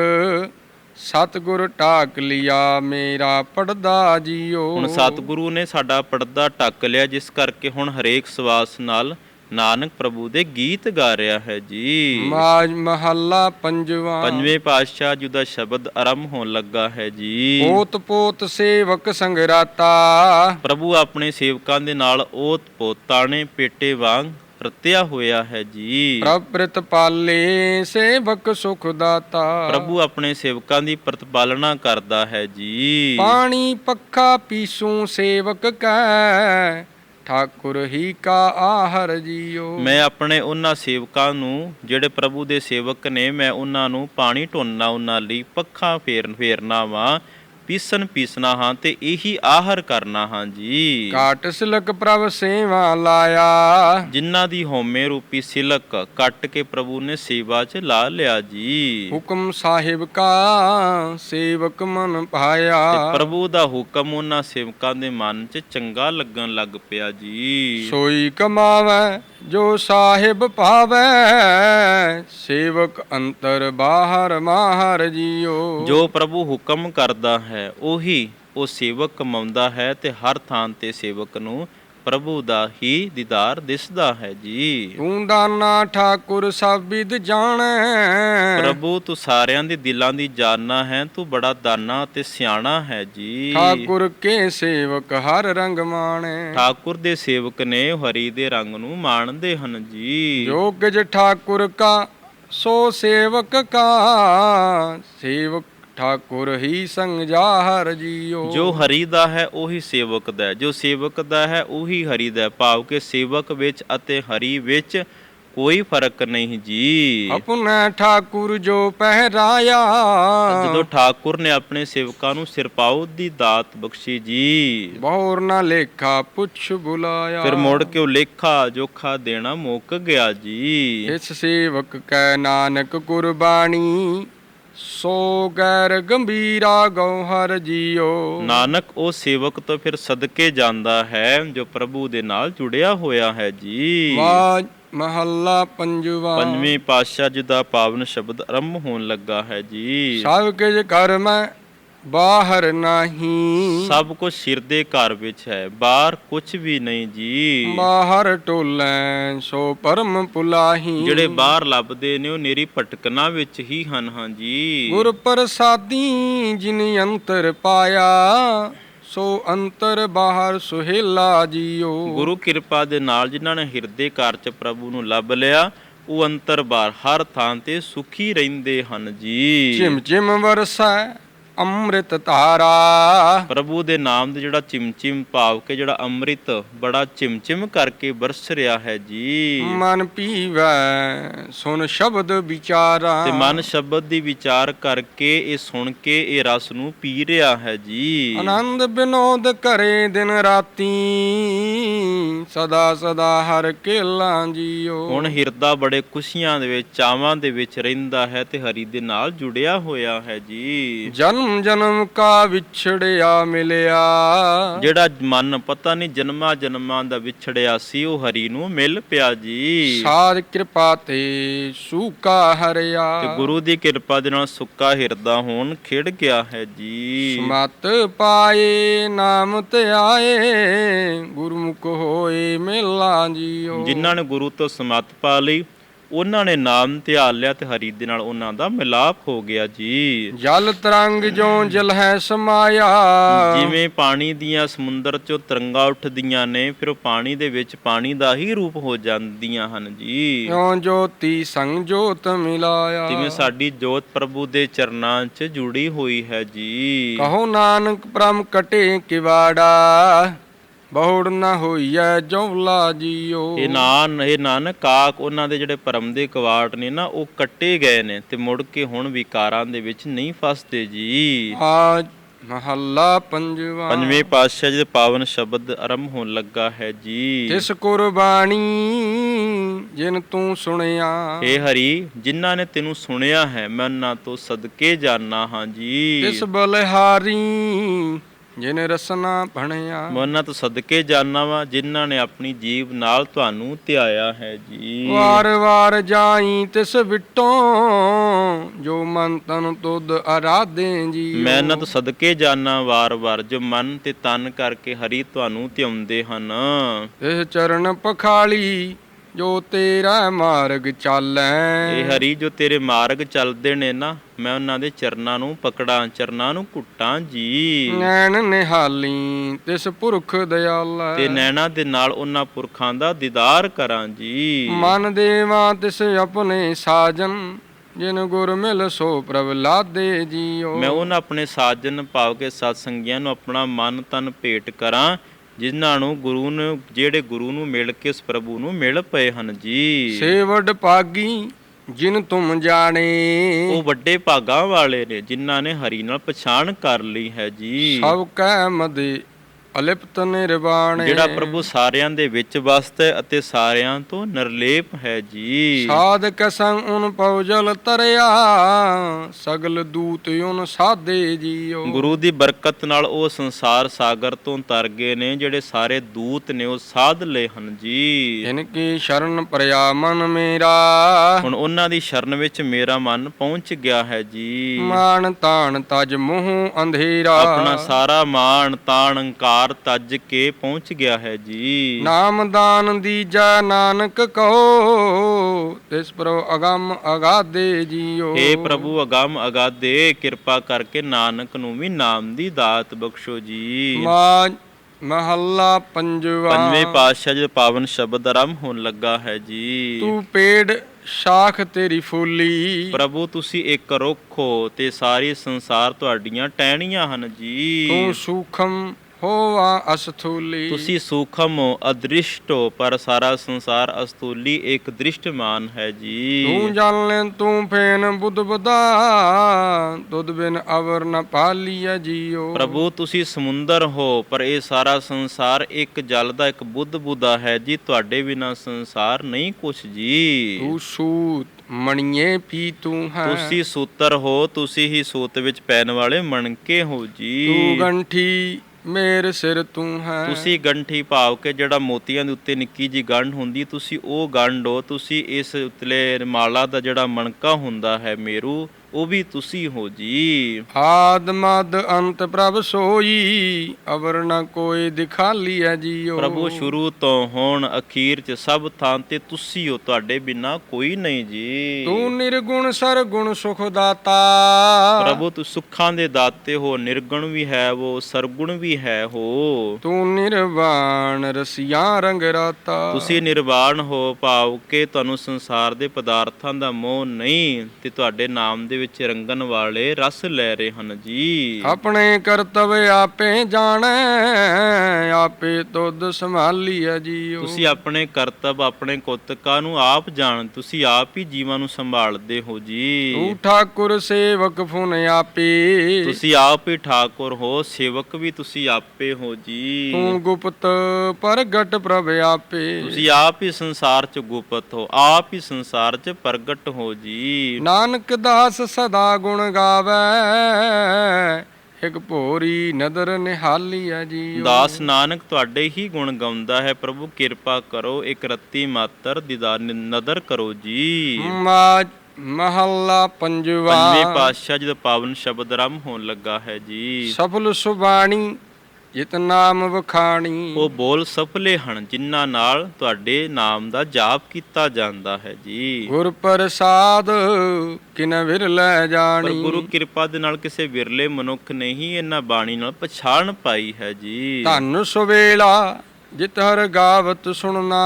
ਸਤਿਗੁਰ ਢਾਕ ਲਿਆ ਮੇਰਾ ਪੜਦਾ ਜੀਓ। ਹੁਣ ਸਤਿਗੁਰੂ ਨੇ ਸਾਡਾ ਪਰਦਾ ਢੱਕ ਲਿਆ ਜਿਸ ਕਰਕੇ ਹੁਣ ਹਰੇਕ ਸਵਾਸ ਨਾਲ ਨਾਨਕ ਪ੍ਰਭੂ ਦੇ ਗੀਤ ਗਾ ਰਿਹਾ ਹੈ ਜੀ। ਮਾਜ ਮਹੱਲਾ ਪੰਜਵਾਂ। ਪੰਜਵੇਂ ਪਾਤਸ਼ਾਹ ਜੀ ਦਾ ਸ਼ਬਦ ਆਰੰਭ ਹੋਣ ਲੱਗਾ ਹੈ ਜੀ। ਪੋਤ ਪੋਤ ਸੇਵਕ ਸੰਗਰਾਤਾ। ਪ੍ਰਭੂ ਆਪਣੇ ਸੇਵਕਾਂ ਦੇ ਨਾਲ ਓਤ ਪੋਤਾਂ ਨੇ ਪੇਟੇ ਵਾਂਗ ਰਤਿਆ ਹੋਇਆ ਹੈ ਜੀ। ਪ੍ਰਪ੍ਰਿਤ ਪਾਲੇ ਸੇਵਕ ਸੁਖ ਦਾਤਾ। ਪ੍ਰਭੂ ਆਪਣੇ ਸੇਵਕਾਂ ਦੀ ਪ੍ਰਤਪਾਲਨਾ ਕਰਦਾ ਹੈ ਜੀ। ਪਾਣੀ ਪੱਖਾ ਪੀਸੂ ਸੇਵਕ ਕੈ ਠਾਕੁਰ ਹੀ ਕਾ ਆਹਰ ਜੀਓ। ਮੈਂ ਆਪਣੇ ਉਹਨਾਂ ਸੇਵਕਾਂ ਨੂੰ ਜਿਹੜੇ ਪ੍ਰਭੂ ਦੇ ਸੇਵਕ ਨੇ ਮੈਂ ਉਹਨਾਂ ਨੂੰ ਪਾਣੀ ਢੋਣਾ ਉਹਨਾਂ ਲਈ ਪੱਖਾ ਫੇਰਨ ਫੇਰਨਾ ਵਾਂ। ਪੀਸਣ ਪੀਸਣਾ ਹਾਂ ਤੇ ਇਹੀ ਆਹਰ ਕਰਨਾ ਹਾਂ ਜੀ। ਕਾਟ ਸਿਲਕ ਪ੍ਰਭ ਸੇਵਾ ਲਾਇਆ। ਜਿਨ੍ਹਾਂ ਦੀ ਹਉਮੈ ਰੂਪੀ ਸਿਲਕ ਕੱਟ ਕੇ ਪ੍ਰਭੂ ਨੇ ਸੇਵਾ 'ਚ ਲਾ ਲਿਆ ਜੀ। ਹੁਕਮ ਸਾਹਿਬ ਕਾ ਸੇਵਕ ਮਨ ਪਾਇਆ। ਤੇ ਪ੍ਰਭੂ ਦਾ ਹੁਕਮ ਉਹਨਾਂ ਸੇਵਕਾਂ ਦੇ ਮਨ 'ਚ ਚੰਗਾ ਲੱਗਣ ਲੱਗ ਪਿਆ ਜੀ। ਸੋਈ ਕਮਾਵੇ ਜੋ ਸਾਹਿਬ ਪਾਵੇ ਸੇਵਕ ਅੰਤਰ ਬਾਹਰ ਮਾਹਰ ਜੀਓ। ਜੋ ਪ੍ਰਭੂ ਹੁਕਮ ਕਰਦਾ ਹੈ, ਉਹੀ ਉਹ ਸੇਵਕ ਕਮਾਉਂਦਾ ਹੈ ਤੇ ਹਰ ਥਾਂ ਤੇ ਸੇਵਕ ਨੂੰ ਪ੍ਰਭੂ ਦਾ ਹੀ ਦੀਦਾਰ ਦਿਸਦਾ ਹੈ ਜੀ। ਤੂੰ ਦਾਨਾ ਠਾਕੁਰ ਸਭ ਵਿਦ ਜਾਣੈ। ਪ੍ਰਭੂ ਤੂੰ ਸਾਰਿਆਂ ਦੇ ਦਿਲਾਂ ਦੀ ਜਾਨਣਾ ਹੈ ਤੂੰ ਬੜਾ ਦਾਨਾ ਤੇ ਸਿਆਣਾ ਹੈ ਜੀ। ਠਾਕੁਰ ਕੇ ਸੇਵਕ ਹਰ ਰੰਗ ਮਾਣੈ। ਠਾਕੁਰ ਦੇ ਸੇਵਕ ਨੇ ਹਰੀ ਦੇ ਰੰਗ ਨੂੰ ਮਾਣਦੇ ਹਨ ਜੀ। ਜੋ ਕਿਜ ਠਾਕੁਰ ਕਾ ਸੋ ਸੇਵਕ ਕਾ ਸੇਵਕ ਠਾਕੁਰ ਹੀ ਸੰਗ ਜਾਹਰ ਜੀਓ। ਜੋ ਹਰੀ ਦਾ ਹੈ ਉਹੀ ਸੇਵਕ ਦਾ ਹੈ। ਜੋ ਸੇਵਕ ਦਾ ਹੈ ਉਹੀ ਹਰੀ ਦਾ ਹੈ। ਭਾਵ ਕਿ ਸੇਵਕ ਵਿੱਚ ਅਤੇ ਹਰੀ ਵਿੱਚ ਕੋਈ ਫ਼ਰਕ ਨਹੀਂ ਜੀ। ਆਪਣਾ ਠਾਕੁਰ ਜੋ ਪਹਿਰਾਇਆ। ਜਦੋਂ ਠਾਕੁਰ ਨੇ ਆਪਣੇ ਸੇਵਕਾਂ ਨੂੰ ਸਿਰਪਾਉ ਦੀ ਦਾਤ ਬਖਸ਼ੀ ਜੀ। ਬਹੁਰ ਨਾ ਲੇਖਾ ਪੁੱਛ ਬੁਲਾਇਆ। ਫਿਰ ਮੁੜ ਕੇ ਉਹ ਲੇਖਾ ਜੋਖਾ ਦੇਣਾ ਮੁੱਕ ਗਿਆ ਜੀ। ਇਸ ਸੇਵਕ ਕੈ ਨਾਨਕ ਕੁਰਬਾਨੀ ਸੋ ਗੈਰ ਗੰਭੀਰਾ ਗਉਹਰ ਜੀਓ। ਨਾਨਕ ਉਹ ਸੇਵਕ ਤੋਂ ਫਿਰ ਸਦਕੇ ਜਾਂਦਾ ਹੈ ਜੋ ਪ੍ਰਭੂ ਦੇ ਨਾਲ ਜੁੜਿਆ ਹੋਇਆ ਹੈ ਜੀ। ਵਾਜ ਮਹੱਲਾ ਪੰਜਵਾ। ਪੰਜਵੇਂ ਪਾਤਸ਼ਾਹ ਜੀ ਦਾ ਪਾਵਨ ਸ਼ਬਦ ਆਰੰਭ ਹੋਣ ਲੱਗਾ ਹੈ ਜੀ। ਸਭ ਕਿਜ ਕਰ ਮੈਂ ਬਾਹਰ ਨਹੀਂ। ਸਭ ਕੁਝ ਸਿਰ ਦੇ ਘਰ ਵਿੱਚ ਹੈ ਬਾਹਰ ਕੁਝ ਵੀ ਨਹੀਂ ਜੀ। ਬਾਹਰ ਟੋਲੈ ਸੋ ਪਰਮ ਪੁਲਾਹੀ। ਜਿਹੜੇ ਬਾਹਰ ਲੱਭਦੇ ਨੇ ਉਹ ਨੇਰੀ ਭਟਕਣਾ ਵਿੱਚ ਹੀ ਹਨ ਹਾਂ ਜੀ। ਗੁਰ ਪ੍ਰਸਾਦੀ ਜਿਨ ਅੰਤਰ ਪਾਇਆ ਸੋ ਅੰਤਰ ਬਾਹਰ ਸੁਹੇਲਾ ਜੀਓ। ਗੁਰੂ ਕਿਰਪਾ ਦੇ ਨਾਲ ਜਿਨ੍ਹਾਂ ਨੇ ਹਿਰਦੇ ਘਰ ਚ ਪ੍ਰਭੂ ਨੂੰ ਲੱਭ ਲਿਆ ਉਹ ਅੰਤਰ ਬਾਹਰ ਹਰ ਥਾਂ ਤੇ ਸੁਖੀ ਰਹਿੰਦੇ ਹਨ ਜੀ। ਚਿਮ ਚਿਮ ਵਰਸੈ ਅੰਮ੍ਰਿਤ ਧਾਰਾ। ਪ੍ਰਭੂ ਦੇ ਨਾਮ ਦੇ ਜਿਹੜਾ ਚਿਮਚਿਮ ਭਾਵ ਕੇ ਜਿਹੜਾ ਅੰਮ੍ਰਿਤ ਬੜਾ ਚਿਮਚਿਮ ਕਰਕੇ ਬਰਸ ਰਿਹਾ ਹੈ ਜੀ। ਮਨ ਪੀਵੈ ਸੁਨ ਸ਼ਬਦ ਵਿਚਾਰਾ। ਤੇ ਮਨ ਸ਼ਬਦ ਦੀ ਵਿਚਾਰ ਕਰਕੇ ਇਹ ਸੁਣ ਕੇ ਇਹ ਰਸ ਨੂੰ ਪੀ ਰਿਹਾ ਹੈ ਜੀ। ਆਨੰਦ ਬਿਨੋਦ ਕਰੇ ਦਿਨ ਰਾਤੀ ਸਦਾ ਸਦਾ ਹਰ ਕੇਲਾ ਜੀਓ। ਹੁਣ ਹਿਰਦਾ ਬੜੇ ਖੁਸ਼ੀਆਂ ਦੇ ਵਿੱਚ ਚਾਵਾਂ ਦੇ ਵਿੱਚ ਰਹਿੰਦਾ ਹੈ ਤੇ ਹਰੀ ਦੇ ਨਾਲ ਜੁੜਿਆ ਹੋਇਆ ਹੈ ਜੀ। ਜਨਮ ਜਨਮ ਕਾ ਵਿਛੜਿਆ ਮਿਲਿਆ। ਜਿਹੜਾ ਮਨ ਪਤਾ ਨਹੀਂ ਜਨਮਾਂ ਜਨਮਾਂ ਦਾ ਵਿਛੜਿਆ ਸੀ ਉਹ ਹਰੀ ਨੂੰ ਮਿਲ ਪਿਆ ਜੀ। ਸਾਧ ਕਿਰਪਾ ਤੇ ਸੂਕਾ ਹਰਿਆ। ਤੇ ਗੁਰੂ ਦੀ ਕਿਰਪਾ ਦੇ ਨਾਲ ਸੁੱਕਾ ਹਿਰਦਾ ਹੋਣ ਖਿੜ ਗਿਆ ਹੈ ਜੀ। ਸਮਤ ਪਾਏ ਨਾਮ ਧਿਆਏ ਗੁਰਮੁਖ ਹੋਏ ਮੇਲਾ ਜੀਓ। ਜਿਨ੍ਹਾਂ ਨੇ ਗੁਰੂ ਤੋਂ ਸਮਤ ਪਾ ਲਈ ਉਹਨਾਂ ਨੇ ਨਾਮ ਧਿਆਨ ਲਿਆ ਤੇ ਹਰੀ ਦੇ ਨਾਲ ਉਹਨਾਂ ਦਾ ਮਿਲਾਪ ਹੋ ਗਿਆ ਜੀ। ਜਲ ਤਰੰਗ ਜੋ ਜਲ ਹੈ ਸਮਾਇਆ। ਜਿਵੇਂ ਪਾਣੀ ਦੀਆਂ ਸਮੁੰਦਰ ਚੋਂ ਤਰੰਗਾਂ ਉੱਠਦੀਆਂ ਨੇ ਫਿਰ ਉਹ ਪਾਣੀ ਦੇ ਵਿੱਚ ਪਾਣੀ ਦਾ ਹੀ ਰੂਪ ਹੋ ਜਾਂਦੀਆਂ ਹਨ ਜੀ। ਕਿਉ ਜੋਤੀ ਸੰਗ ਜੋਤ ਮਿਲਾਇਆ। ਜਿਵੇਂ ਸਾਡੀ ਜੋਤ ਪ੍ਰਭੂ ਦੇ ਚਰਨਾਂ 'ਚ ਜੁੜੀ ਹੋਈ ਹੈ ਜੀ। ਕਹੋ ਨਾਨਕ ਪ੍ਰਮ ਕਟੇ ਕਿਵਾੜਾ। ਬਹੁੜ ਨਾ ਹੋਈਐ ਜੌਲਾ ਜੀਓ। ਇਹ ਨਾਨ ਇਹ ਨਾਨਕ ਕਾਕ ਉਹਨਾਂ ਦੇ ਜਿਹੜੇ ਪਰਮ ਦੇ ਕਵਾੜ ਨੇ ਨਾ ਉਹ ਕੱਟੇ ਗਏ ਨੇ ਤੇ ਮੁੜ ਕੇ ਹੁਣ ਵਿਕਾਰਾਂ ਦੇ ਵਿੱਚ ਨਹੀਂ ਫਸਦੇ ਜੀ। ਆਜ ਮਹੱਲਾ ਪੰਜਵਾ। ਪੰਜਵੇਂ ਪਾਤਸ਼ਾਹ ਜੀ ਦੇ ਪਾਵਨ ਸ਼ਬਦ ਆਰੰਭ ਹੋਣ ਲੱਗਾ ਹੈ ਜੀ। ਤਿਸ ਕੁਰਬਾਨੀ ਜਿਨ ਤੂੰ ਸੁਣਿਆ। ਏ ਹਰੀ ਜਿਨ੍ਹਾਂ ਨੇ ਤੈਨੂੰ ਸੁਣਿਆ ਹੈ ਮੈਂ ਉਹਨਾਂ ਤੋਂ ਸਦਕੇ ਜਾਣਾ ਹਾਂ ਜੀ। ਤਿਸ ਬਲਿਹਾਰੀ ਜਿਨ ਰਸਨਾ ਭਣਿਆ ਮੈਂ ਉਹਨਾਂ ਤੋਂ ਸਦਕੇ ਜਾਣਾ ਵਾਂ ਜਿਨ੍ਹਾਂ ਨੇ ਆਪਣੀ ਜੀਵ ਨਾਲ ਤੁਹਾਨੂੰ ਧਿਆਇਆ ਹੈ ਜੀ। ਵਾਰ ਵਾਰ ਜਾਈ ਤਿਸ ਵਿਟੋਂ ਜੋ ਮਨ ਤਨ ਤੁਧ ਆਰਾਧੇ ਜੀ ਮੈਂ ਇਹਨਾਂ ਤੋਂ ਸਦਕੇ ਜਾਣਾ ਵਾਰ-ਵਾਰ ਜੋ ਮਨ ਤੇ ਤਨ ਕਰਕੇ ਹਰੀ ਤੁਹਾਨੂੰ ਧਿਆਉਂਦੇ ਹਨ। ਤਿਸ ਚਰਨ ਪਖਾਲੀ ਜੋ ਤੇਰਾ ਮਾਰਗ ਚਾਲੈ। ਇਹ ਹਰੀ ਜੋ ਤੇਰੇ ਮਾਰਗ ਚੱਲਦੇ ਨੇ ਨਾ ਮੈਂ ਉਹਨਾਂ ਦੇ ਚਰਨਾਂ ਨੂੰ ਪਕੜਾਂ ਚਰਨਾਂ ਨੂੰ ਘੁੱਟਾਂ ਜੀ। ਨੈਣ ਨਿਹਾਲੀ ਤਿਸ ਪੁਰਖ ਦਿਆਲਾ। ਤੇ ਨੈਣਾ ਦੇ ਨਾਲ ਉਹਨਾਂ ਪੁਰਖਾਂ ਦਾ ਦੀਦਾਰ ਕਰਾਂ ਜੀ। ਮਨ ਦੇਵਾ ਤਿਸ ਆਪਣੇ ਸਾਜਨ ਜਿਨ ਗੁਰ ਮਿਲ ਸੋ ਪ੍ਰਭ ਲਾਦੇ ਜੀਓ। ਮੈਂ ਉਹਨਾਂ ਆਪਣੇ ਸਾਜਨ ਭਾਵ ਕੇ ਸਤ ਸੰਗੀਆਂ ਨੂੰ ਆਪਣਾ ਮਨ ਤਨ ਭੇਟ ਕਰਾਂ ਜਿਨ੍ਹਾਂ ਨੂੰ ਗੁਰੂ ਨੂੰ ਜਿਹੜੇ ਗੁਰੂ ਨੂੰ ਮਿਲ ਕੇ ਉਸ ਪ੍ਰਭੂ ਨੂੰ ਮਿਲ ਪਏ ਹਨ ਜੀ। ਸੇਵਡ ਪਾਗੀ ਜਿਨ ਤੁਮ ਜਾਣੇ। ਉਹ ਵੱਡੇ ਭਾਗਾਂ ਵਾਲੇ ਨੇ ਜਿਨ੍ਹਾਂ ਨੇ ਹਰੀ ਨਾਲ ਪਛਾਣ ਕਰ ਲਈ ਹੈ ਜੀ। ਸਭ ਕੈ ਮਦੇ ਅਲਿਪਤ ਨਿਰਵਾਣੇ ਜਿਹੜਾ ਪ੍ਰਭੂ ਸਾਰਿਆਂ ਦੇ ਵਿੱਚ ਵਸਦਾ ਹੈ ਅਤੇ ਸਾਰਿਆਂ ਤੋਂ ਨਿਰਲੇਪ ਹੈ ਜੀ। ਸਾਧਕ ਸੰਗ ਉਨ ਪਉਜਲ ਤਰਿਆ ਸਗਲ ਦੂਤ ਉਨ ਸਾਦੇ ਜੀਓ। ਗੁਰੂ ਦੀ ਬਰਕਤ ਨਾਲ ਉਹ ਸੰਸਾਰ ਸਾਗਰ ਤੋਂ ਤਰ ਗਏ ਨੇ ਜਿਹੜੇ ਸਾਰੇ ਦੂਤ ਨੇ ਉਹ ਸਾਧ ਲਏ ਹਨ ਜੀ। ਜਿਨ ਕੀ ਸ਼ਰਨ ਪਰਿਆ ਮਨ ਮੇਰਾ ਹੁਣ ਉਹਨਾਂ ਦੀ ਸ਼ਰਨ ਵਿੱਚ ਮੇਰਾ ਮਨ ਪਹੁੰਚ ਗਿਆ ਹੈ ਜੀ। ਮਾਨ ਤਾਣ ਤਜ ਮੂੰਹ ਅੰਧੇਰਾ। ਆਪਣਾ ਸਾਰਾ ਮਾਣ ਤਾਣ ਅੰਕਾਰ ਤੱਜ ਕੇ ਪਹੁੰਚ ਗਿਆ ਹੈ ਜੀ। ਨਾਮ ਦਾਨ ਦੀਜਾ ਨਾਨਕ ਕਹੋ ਤਿਸ ਪ੍ਰੋ ਅਗੰਮ ਅਗਾਦੇ ਜੀਓ। ਏ ਪ੍ਰਭੂ ਅਗੰਮ ਅਗਾਦੇ ਕਿਰਪਾ ਕਰਕੇ ਨਾਨਕ ਨੂੰ ਵੀ ਨਾਮ ਦੀ ਦਾਤ ਬਖਸ਼ੋ ਜੀ। ਮਾਜ ਮਹੱਲਾ ਪੰਜਵਾ। ਪੰਜਵੇਂ ਪਾਤਸ਼ਾਹ ਜੀ ਦਾ ਪਾਵਨ ਸ਼ਬਦ ਆਰੰਭ ਹੋਣ ਲੱਗਾ ਹੈ ਜੀ। ਤੂੰ ਪੇੜ ਸ਼ਾਖ ਤੇਰੀ ਫੂਲੀ। ਪ੍ਰਭੂ ਤੁਸੀਂ ਇੱਕ ਰੁੱਖ ਹੋ ਤੇ ਸਾਰੀ ਸੰਸਾਰ ਤੁਹਾਡੀਆਂ ਟਹਿਣੀਆਂ ਹਨ ਜੀ। ਤੂੰ ਸੂਖਮ ਹੋਵਾ ਅਸਥੂਲੀ। ਤੁਸੀਂ ਸੂਖਮ ਹੋ ਅਦ੍ਰਿਸ਼ਟ ਹੋ ਪਰ ਸਾਰਾ ਸੰਸਾਰ ਅਸਤੂਲੀ ਇੱਕ ਦ੍ਰਿਸ਼ਟਮਾਨ ਹੈ ਜੀ। ਤੂੰ ਜਾਣ ਤੂੰ ਫੇਨ ਬੁੱਧ ਬਦਾ ਤੁਧ ਬਿਨ ਅਵਰ ਨ ਪਾਲੀਆ ਜੀਓ। ਪ੍ਰਭੂ ਤੁਸੀਂ ਸਮੁੰਦਰ ਹੋ ਪਰ ਇਹ ਸਾਰਾ ਸੰਸਾਰ ਇੱਕ ਜਲ ਦਾ ਇੱਕ ਬੁੱਧ ਬੁੱਧਾ ਹੈ ਜੀ। ਤੁਹਾਡੇ ਬਿਨਾ ਸੰਸਾਰ ਨਹੀਂ ਕੁਛ ਜੀ। ਤੂੰ ਸੂਤ ਮਣੀਏ ਪੀ ਤੂੰ ਹੈ। ਤੁਸੀਂ ਸੂਤਰ ਹੋ ਤੁਸੀਂ ਹੀ ਸੂਤ ਵਿੱਚ ਪੈਣ ਵਾਲੇ ਮਣਕੇ ਹੋ ਤੂੰ ਜੀ ਗੰਠੀ ਮੇਰੇ ਸਿਰ ਤੂੰ ਹੈ। ਤੁਸੀਂ ਗੰਠੀ ਭਾਵ ਕੇ ਜਿਹੜਾ ਮੋਤੀਆਂ ਦੇ ਉੱਤੇ ਨਿੱਕੀ ਜੀ ਗੰਢ ਹੁੰਦੀ, ਤੁਸੀਂ ਉਹ ਗੰਢ ਹੋ, ਤੁਸੀਂ ਇਸ ਉਤਲੇ ਮਾਲਾ ਦਾ ਜਿਹੜਾ ਮਣਕਾ ਹੁੰਦਾ ਹੈ ਮੇਰੂ ਉਹ ਵੀ ਤੁਸੀਂ ਹੋ ਜੀ। ਆਦ ਮਦ ਅੰਤ ਪ੍ਰਭ ਸੋਈ ਅਵਰ ਨ ਕੋਈ ਦਿਖਾਲੀਐ ਜੀਓ। ਪ੍ਰਭੂ ਸ਼ੁਰੂ ਤੋਂ ਹੁਣ ਅਖੀਰ ਚ ਸਭ ਥਾਂ ਤੇ ਤੁਸੀਂ ਹੋ ਤੁਹਾਡੇ ਬਿਨਾ ਕੋਈ ਨਹੀਂ ਜੀ। ਤੂੰ ਨਿਰਗੁਣ ਸਰਗੁਣ ਸੁਖ ਦਾਤਾ ਪ੍ਰਭੂ ਤੂੰ ਸੁੱਖਾਂ ਦੇ ਦਾਤੇ ਹੋ ਨਿਰਗੁਣ ਵੀ ਹੈ ਉਹ ਸਰਗੁਣ ਵੀ ਹੈ ਹੋ। ਤੂੰ ਨਿਰਵਾਣ ਰਸੀਆਂ ਰੰਗ ਰਾਤਾ। ਤੁਸੀਂ ਨਿਰਵਾਣ ਹੋ ਭਾਵ ਕਿ ਤੁਹਾਨੂੰ ਸੰਸਾਰ ਦੇ ਪਦਾਰਥਾਂ ਦਾ ਮੋਹ ਨਹੀਂ ਤੇ ਤੁਹਾਡੇ ਨਾਮ ਦੇ ਵਿੱਚ ਰੰਗਣ ਵਾਲੇ ਰਸ ਲੈ ਰਹੇ ਹਨ ਜੀ। ਆਪਣੇ ਕਰਤਵ ਆਪੇ ਜਾਣੈ ਆਪੇ ਤੁਧ ਸੰਭਾਲੀਐ ਜੀਓ ਤੁਸੀਂ ਆਪਣੇ ਕਰਤੱਵ ਆਪਣੇ ਕੁੱਤਕਾ ਨੂੰ ਆਪ ਜਾਣ ਤੁਸੀਂ ਆਪ ਹੀ ਜੀਵਾਂ ਨੂੰ ਸੰਭਾਲਦੇ ਹੋ ਜੀ। ਤੂੰ ਠਾਕੁਰ ਸੇਵਕ ਫੁਨ ਆਪੇ। ਤੁਸੀਂ ਆਪ ਹੀ ਠਾਕੁਰ ਹੋ ਸੇਵਕ ਵੀ ਤੁਸੀਂ ਆਪੇ ਹੋ ਜੀ। ਤੂੰ ਗੁਪਤ ਪ੍ਰਗਟ ਪ੍ਰਭ ਆਪੇ। ਤੁਸੀਂ ਆਪ ਹੀ ਸੰਸਾਰ 'ਚ ਗੁਪਤ ਹੋ ਆਪ ਹੀ ਸੰਸਾਰ 'ਚ ਪ੍ਰਗਟ ਹੋ ਜੀ। ਨਾਨਕ ਦਾਸ ਸਦਾ ਗੁਣ ਗਾਵੇ ਇੱਕ ਭੋਰੀ ਨਦਰ ਨਿਹਾਲੀਆ ਜੀਓ ਦਾਸ ਨਾਨਕ ਤੁਹਾਡੇ ਹੀ ਗੁਣ ਗਾਉਂਦਾ ਹੈ ਪ੍ਰਭੂ ਕਿਰਪਾ ਕਰੋ ਇੱਕ ਰੱਤੀ ਮਾਤਰ ਦੀਦਾਰ ਨਦਰ ਕਰੋ ਜੀ। ਮਹੱਲਾ ਪੰਜਵਾ। ਪੰਜਵੇਂ ਪਾਤਸ਼ਾਹ ਜੀ ਦਾ ਪਾਵਨ ਸ਼ਬਦ ਆਰੰਭ ਹੋਣ ਲੱਗਾ ਹੈ ਜੀ। ਸਫਲ ਸੁਬਾਣੀ ਜਿਤ ਨਾਮ ਵਖਾਣੀ। ਉਹ ਬੋਲ ਸਫਲੇ ਹਨ ਜਿਨ੍ਹਾਂ ਨਾਲ ਤੁਹਾਡੇ ਨਾਮ ਦਾ ਜਾਪ ਕੀਤਾ ਜਾਂਦਾ ਹੈ ਜੀ। ਗੁਰ ਪ੍ਰਸਾਦ ਕਿਨ ਵਿਰਲੇ ਪਰ ਜਾਣੀ ਗੁਰੂ ਕਿਰਪਾ ਦੇ ਨਾਲ ਕਿਸੇ ਵਿਰਲੇ ਮਨੁੱਖ ਨੇ ਹੀ ਇਹਨਾਂ ਬਾਣੀ ਨਾਲ ਪਛਾਣ ਪਾਈ ਹੈ ਜੀ। ਧੰਨ ਸੁਵੇਲਾ ਜਿਤ ਹਰ ਗਾਵਤ ਸੁਣਨਾ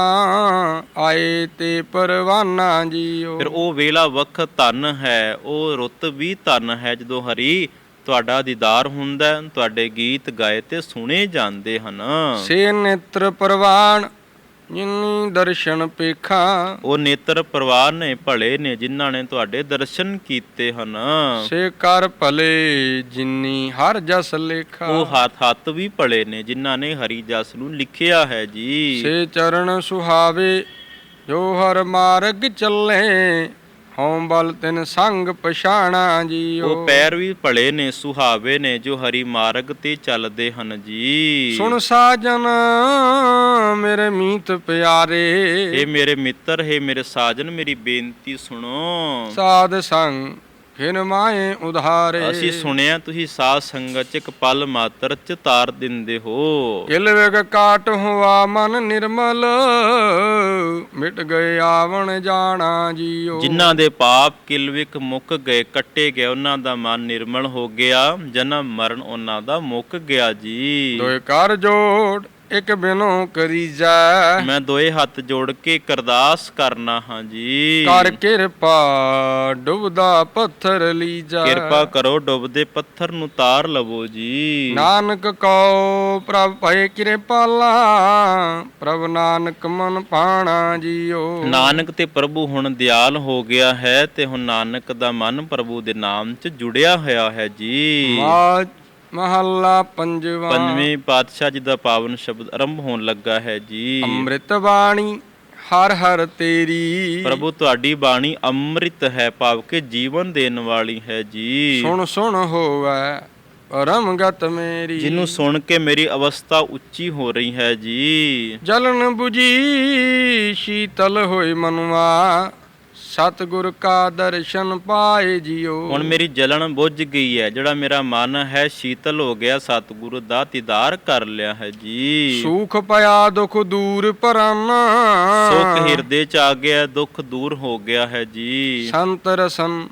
ਆਏ ਤੇ ਪਰਵਾਨਾ ਜੀਓ। ਫਿਰ ਉਹ ਵੇਲਾ ਵਕਤ ਧਨ ਹੈ ਉਹ ਰੁੱਤ ਵੀ ਧਨ ਹੈ ਜਦੋਂ ਹਰੀ ਤੁਹਾਡਾ ਦੀਦਾਰ ਹੁੰਦਾ ਤੁਹਾਡੇ ਗੀਤ ਗਾਏ ਤੇ ਸੁਣੇ ਜਾਂਦੇ ਹਨ। ਸੇ ਨੇਤਰ ਪਰਵਾਨ ਜਿਨੀ ਦਰਸ਼ਨ ਪੇਖਾ। ਉਹ ਨੇਤਰ ਪਰਵਾਰ ਨੇ ਭਲੇ ਨੇ ਜਿਨ੍ਹਾਂ ਨੇ ਤੁਹਾਡੇ ਦਰਸ਼ਨ ਕੀਤੇ ਹਨ। ਸੇ ਕਰ ਭਲੇ ਜਿਨੀ ਹਰ ਜਸ ਲੇਖਾ। ਉਹ ਹੱਥ ਹੱਥ ਵੀ ਭਲੇ ਨੇ ਜਿਨ੍ਹਾਂ ਨੇ ਹਰੀ ਜਸ ਨੂੰ ਲਿਖਿਆ ਹੈ ਜੀ। ਸੇ ਚਰਨ ਸੁਹਾਵੇ ਜੋ ਹਰ ਮਾਰਗ ਚੱਲੇ। ਹਉ ਬਲ ਤਿਨ ਸੰਗ ਪਛਾਣਾ ਜੀਓ। ਉਹ ਪੈਰ ਵੀ ਭਲੇ ਨੇ ਸੁਹਾਵੇ ਨੇ ਜੋ ਹਰੀ ਮਾਰਗ ਤੇ ਚੱਲਦੇ ਹਨ ਜੀ। ਸੁਣ ਸਾਜਨ ਮੇਰੇ ਮੀਤ ਪਿਆਰੇ। ਇਹ ਮੇਰੇ ਮਿੱਤਰ ਹੈ ਮੇਰੇ ਸਾਜਨ ਮੇਰੀ ਬੇਨਤੀ ਸੁਣੋ। ਸਾਧ ਸੰਗ ਖਿਨ ਮਾਏ ਉਧਾਰੇ। ਅਸੀਂ ਸੁਣਿਆ ਤੁਸੀਂ ਸਾਧ ਸੰਗਤ ਚ ਇੱਕ ਪਲ ਮਾਤਰ ਚ ਤਾਰ ਦਿੰਦੇ ਹੋ। ਕਿਲ ਵਿਗ ਕਾਟ ਹੁਆ ਮਨ ਨਿਰਮਲ ਮਿਟ ਗਏ ਆਵਣ ਜਾਣਾ ਜੀਓ। ਜਿਨ੍ਹਾਂ ਦੇ ਪਾਪ ਕਿਲਵਿਕ ਮੁੱਕ ਗਏ ਕੱਟੇ ਗਏ ਉਹਨਾਂ ਦਾ ਮਨ ਨਿਰਮਲ ਹੋ ਗਿਆ। ਜਨਮ ਮਰਨ ਉਹਨਾਂ ਦਾ ਮੁੱਕ ਗਿਆ ਜੀ। ਦੋਏ ਕਰ ਜੋੜ ਇੱਕ ਬਿਨੋ ਕਰੀ ਜਾ। ਮੈਂ ਦੋਏ ਹੱਥ ਜੋੜ ਕੇ ਕਰਦਾਸ ਕਰਨਾ ਹਾਂ ਜੀ। ਕਰ ਕਿਰਪਾ ਡੁੱਬਦਾ ਪੱਥਰ ਲੀਜਾ ਕਿਰਪਾ ਕਰੋ ਡੁੱਬਦੇ ਪੱਥਰ ਨੂੰ ਤਾਰ ਲਵੋ ਜੀ। ਨਾਨਕ ਕਉ ਪ੍ਰਭ ਭਏ ਕਿਰਪਾਲਾ ਪ੍ਰਭ ਨਾਨਕ ਮਨ ਪਾਣਾ ਜੀਓ। ਨਾਨਕ ਤੇ ਪ੍ਰਭੂ ਹੁਣ ਦਿਆਲ ਹੋ ਗਿਆ ਹੈ ਤੇ ਹੁਣ ਨਾਨਕ ਦਾ ਮਨ ਪ੍ਰਭੂ ਦੇ ਨਾਮ 'ਚ ਜੁੜਿਆ ਹੋਇਆ ਹੈ ਜੀ। ਮਾਜ ਮਹੱਲਾ ਪੰਜਵਾ। ਪੰਜਵੇਂ ਪਾਤਸ਼ਾਹ ਜੀ ਦਾ ਪਾਵਨ ਸ਼ਬਦ ਆਰੰਭ ਹੋਣ ਲੱਗਾ ਹੈ ਜੀ। ਅੰਮ੍ਰਿਤ ਬਾਣੀ ਹਰ ਹਰ ਤੇਰੀ। ਪ੍ਰਭੂ ਤੁਹਾਡੀ ਬਾਣੀ ਅੰਮ੍ਰਿਤ ਹੈ ਭਾਵ ਕਿ ਜੀਵਨ ਦੇਣ ਵਾਲੀ ਹੈ ਜੀ। ਸੁਣ ਸੁਣ ਹੋਵੇ ਪਰਮ ਗਤ ਮੇਰੀ। ਜਿਹਨੂੰ ਸੁਣ ਕੇ ਮੇਰੀ ਅਵਸਥਾ ਉੱਚੀ ਹੋ ਰਹੀ ਹੈ ਜੀ। ਜਲਨ 부ਜੀ ਸ਼ੀਤਲ ਹੋਏ ਮਨਵਾ ਸਤਿਗੁਰ ਕਾ ਦਰਸ਼ਨ ਪਾਏ ਜਿਉ ਹੁਣ ਮੇਰੀ ਜਲਨ ਬੁੱਝ ਗਈ ਹੈ ਜਿਹੜਾ ਮੇਰਾ ਮਨ ਹੈ ਸ਼ੀਤਲ ਹੋ ਗਿਆ ਸਤਿਗੁਰੂ ਦਾ ਦੀਦਾਰ ਕਰ ਲਿਆ ਹੈ ਜੀ। ਸੁਖ ਪਿਆ ਦੁਖ ਦੂਰ ਪਰਾਨਾ ਸੁਖ ਹਿਰਦੇ ਚ ਆ ਗਿਆ ਦੁੱਖ ਦੂਰ ਹੋ ਗਿਆ ਹੈ ਜੀ। ਸੰਤ ਰਸਨ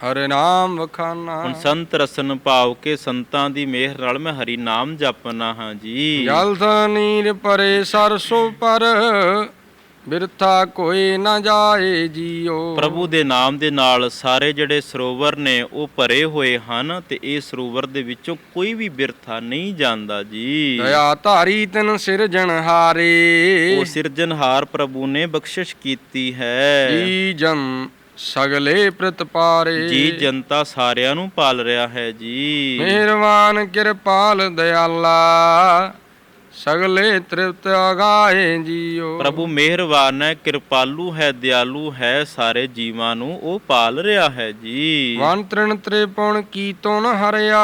ਹਰਿ ਨਾਮ ਵਖਾਨਾ। ਹੁਣ ਸੰਤ ਰਸਨ ਭਾਵ ਕੇ ਸੰਤਾਂ ਦੀ ਮਿਹਰ ਨਾਲ ਮੈਂ ਹਰੀ ਨਾਮ ਜਪਨਾ ਹਾਂ ਜੀ। ਜਲ ਨੀਰ ਪਰੇ ਸਰਸੋ ਪਰ ਬਿਰਥਾ ਕੋਈ ਨਾ ਜਾਏ ਜੀਓ। ਪ੍ਰਭੂ ਦੇ ਨਾਮ ਦੇ ਨਾਲ ਸਾਰੇ ਜਿਹੜੇ ਸਰੋਵਰ ਨੇ ਉਹ ਭਰੇ ਹੋਏ ਹਨ ਤੇ ਇਹ ਸਰੋਵਰ ਦੇ ਵਿੱਚੋਂ ਕੋਈ ਵੀ ਬਿਰਥਾ ਨਹੀਂ ਜਾਂਦਾ ਜੀ। ਦਇਆ ਧਾਰੀ ਤਨ ਸਿਰਜਣ ਹਾਰੇ। ਉਹ ਸਿਰਜਣਹਾਰ ਪ੍ਰਭੂ ਨੇ ਬਖਸ਼ਿਸ਼ ਕੀਤੀ ਹੈ। ਜੀ ਜਨ ਸਗਲੇ ਪ੍ਰਤਪਾਰੇ ਜੀ ਜਨਤਾ ਸਾਰਿਆਂ ਨੂੰ ਪਾਲ ਰਿਹਾ ਹੈ ਜੀ। ਮਿਹਰਬਾਨ ਕਿਰਪਾਲ ਦਇਆਲਾ ਸਗਲੇ ਤ੍ਰਿਪਤ ਅਗਾਏ ਜੀਓ। ਪ੍ਰਭੂ ਮਿਹਰਬਾਨ ਹੈ ਕਿਰਪਾਲੂ ਹੈ ਦਿਆਲੂ ਹੈ ਸਾਰੇ ਜੀਵਾਂ ਨੂੰ ਉਹ ਪਾਲ ਰਿਹਾ ਹੈ ਜੀ। ਵਨ ਤ੍ਰਿਣ ਤ੍ਰਿਪੁਣ ਕੀ ਤੁਨ ਹਰਿਆ।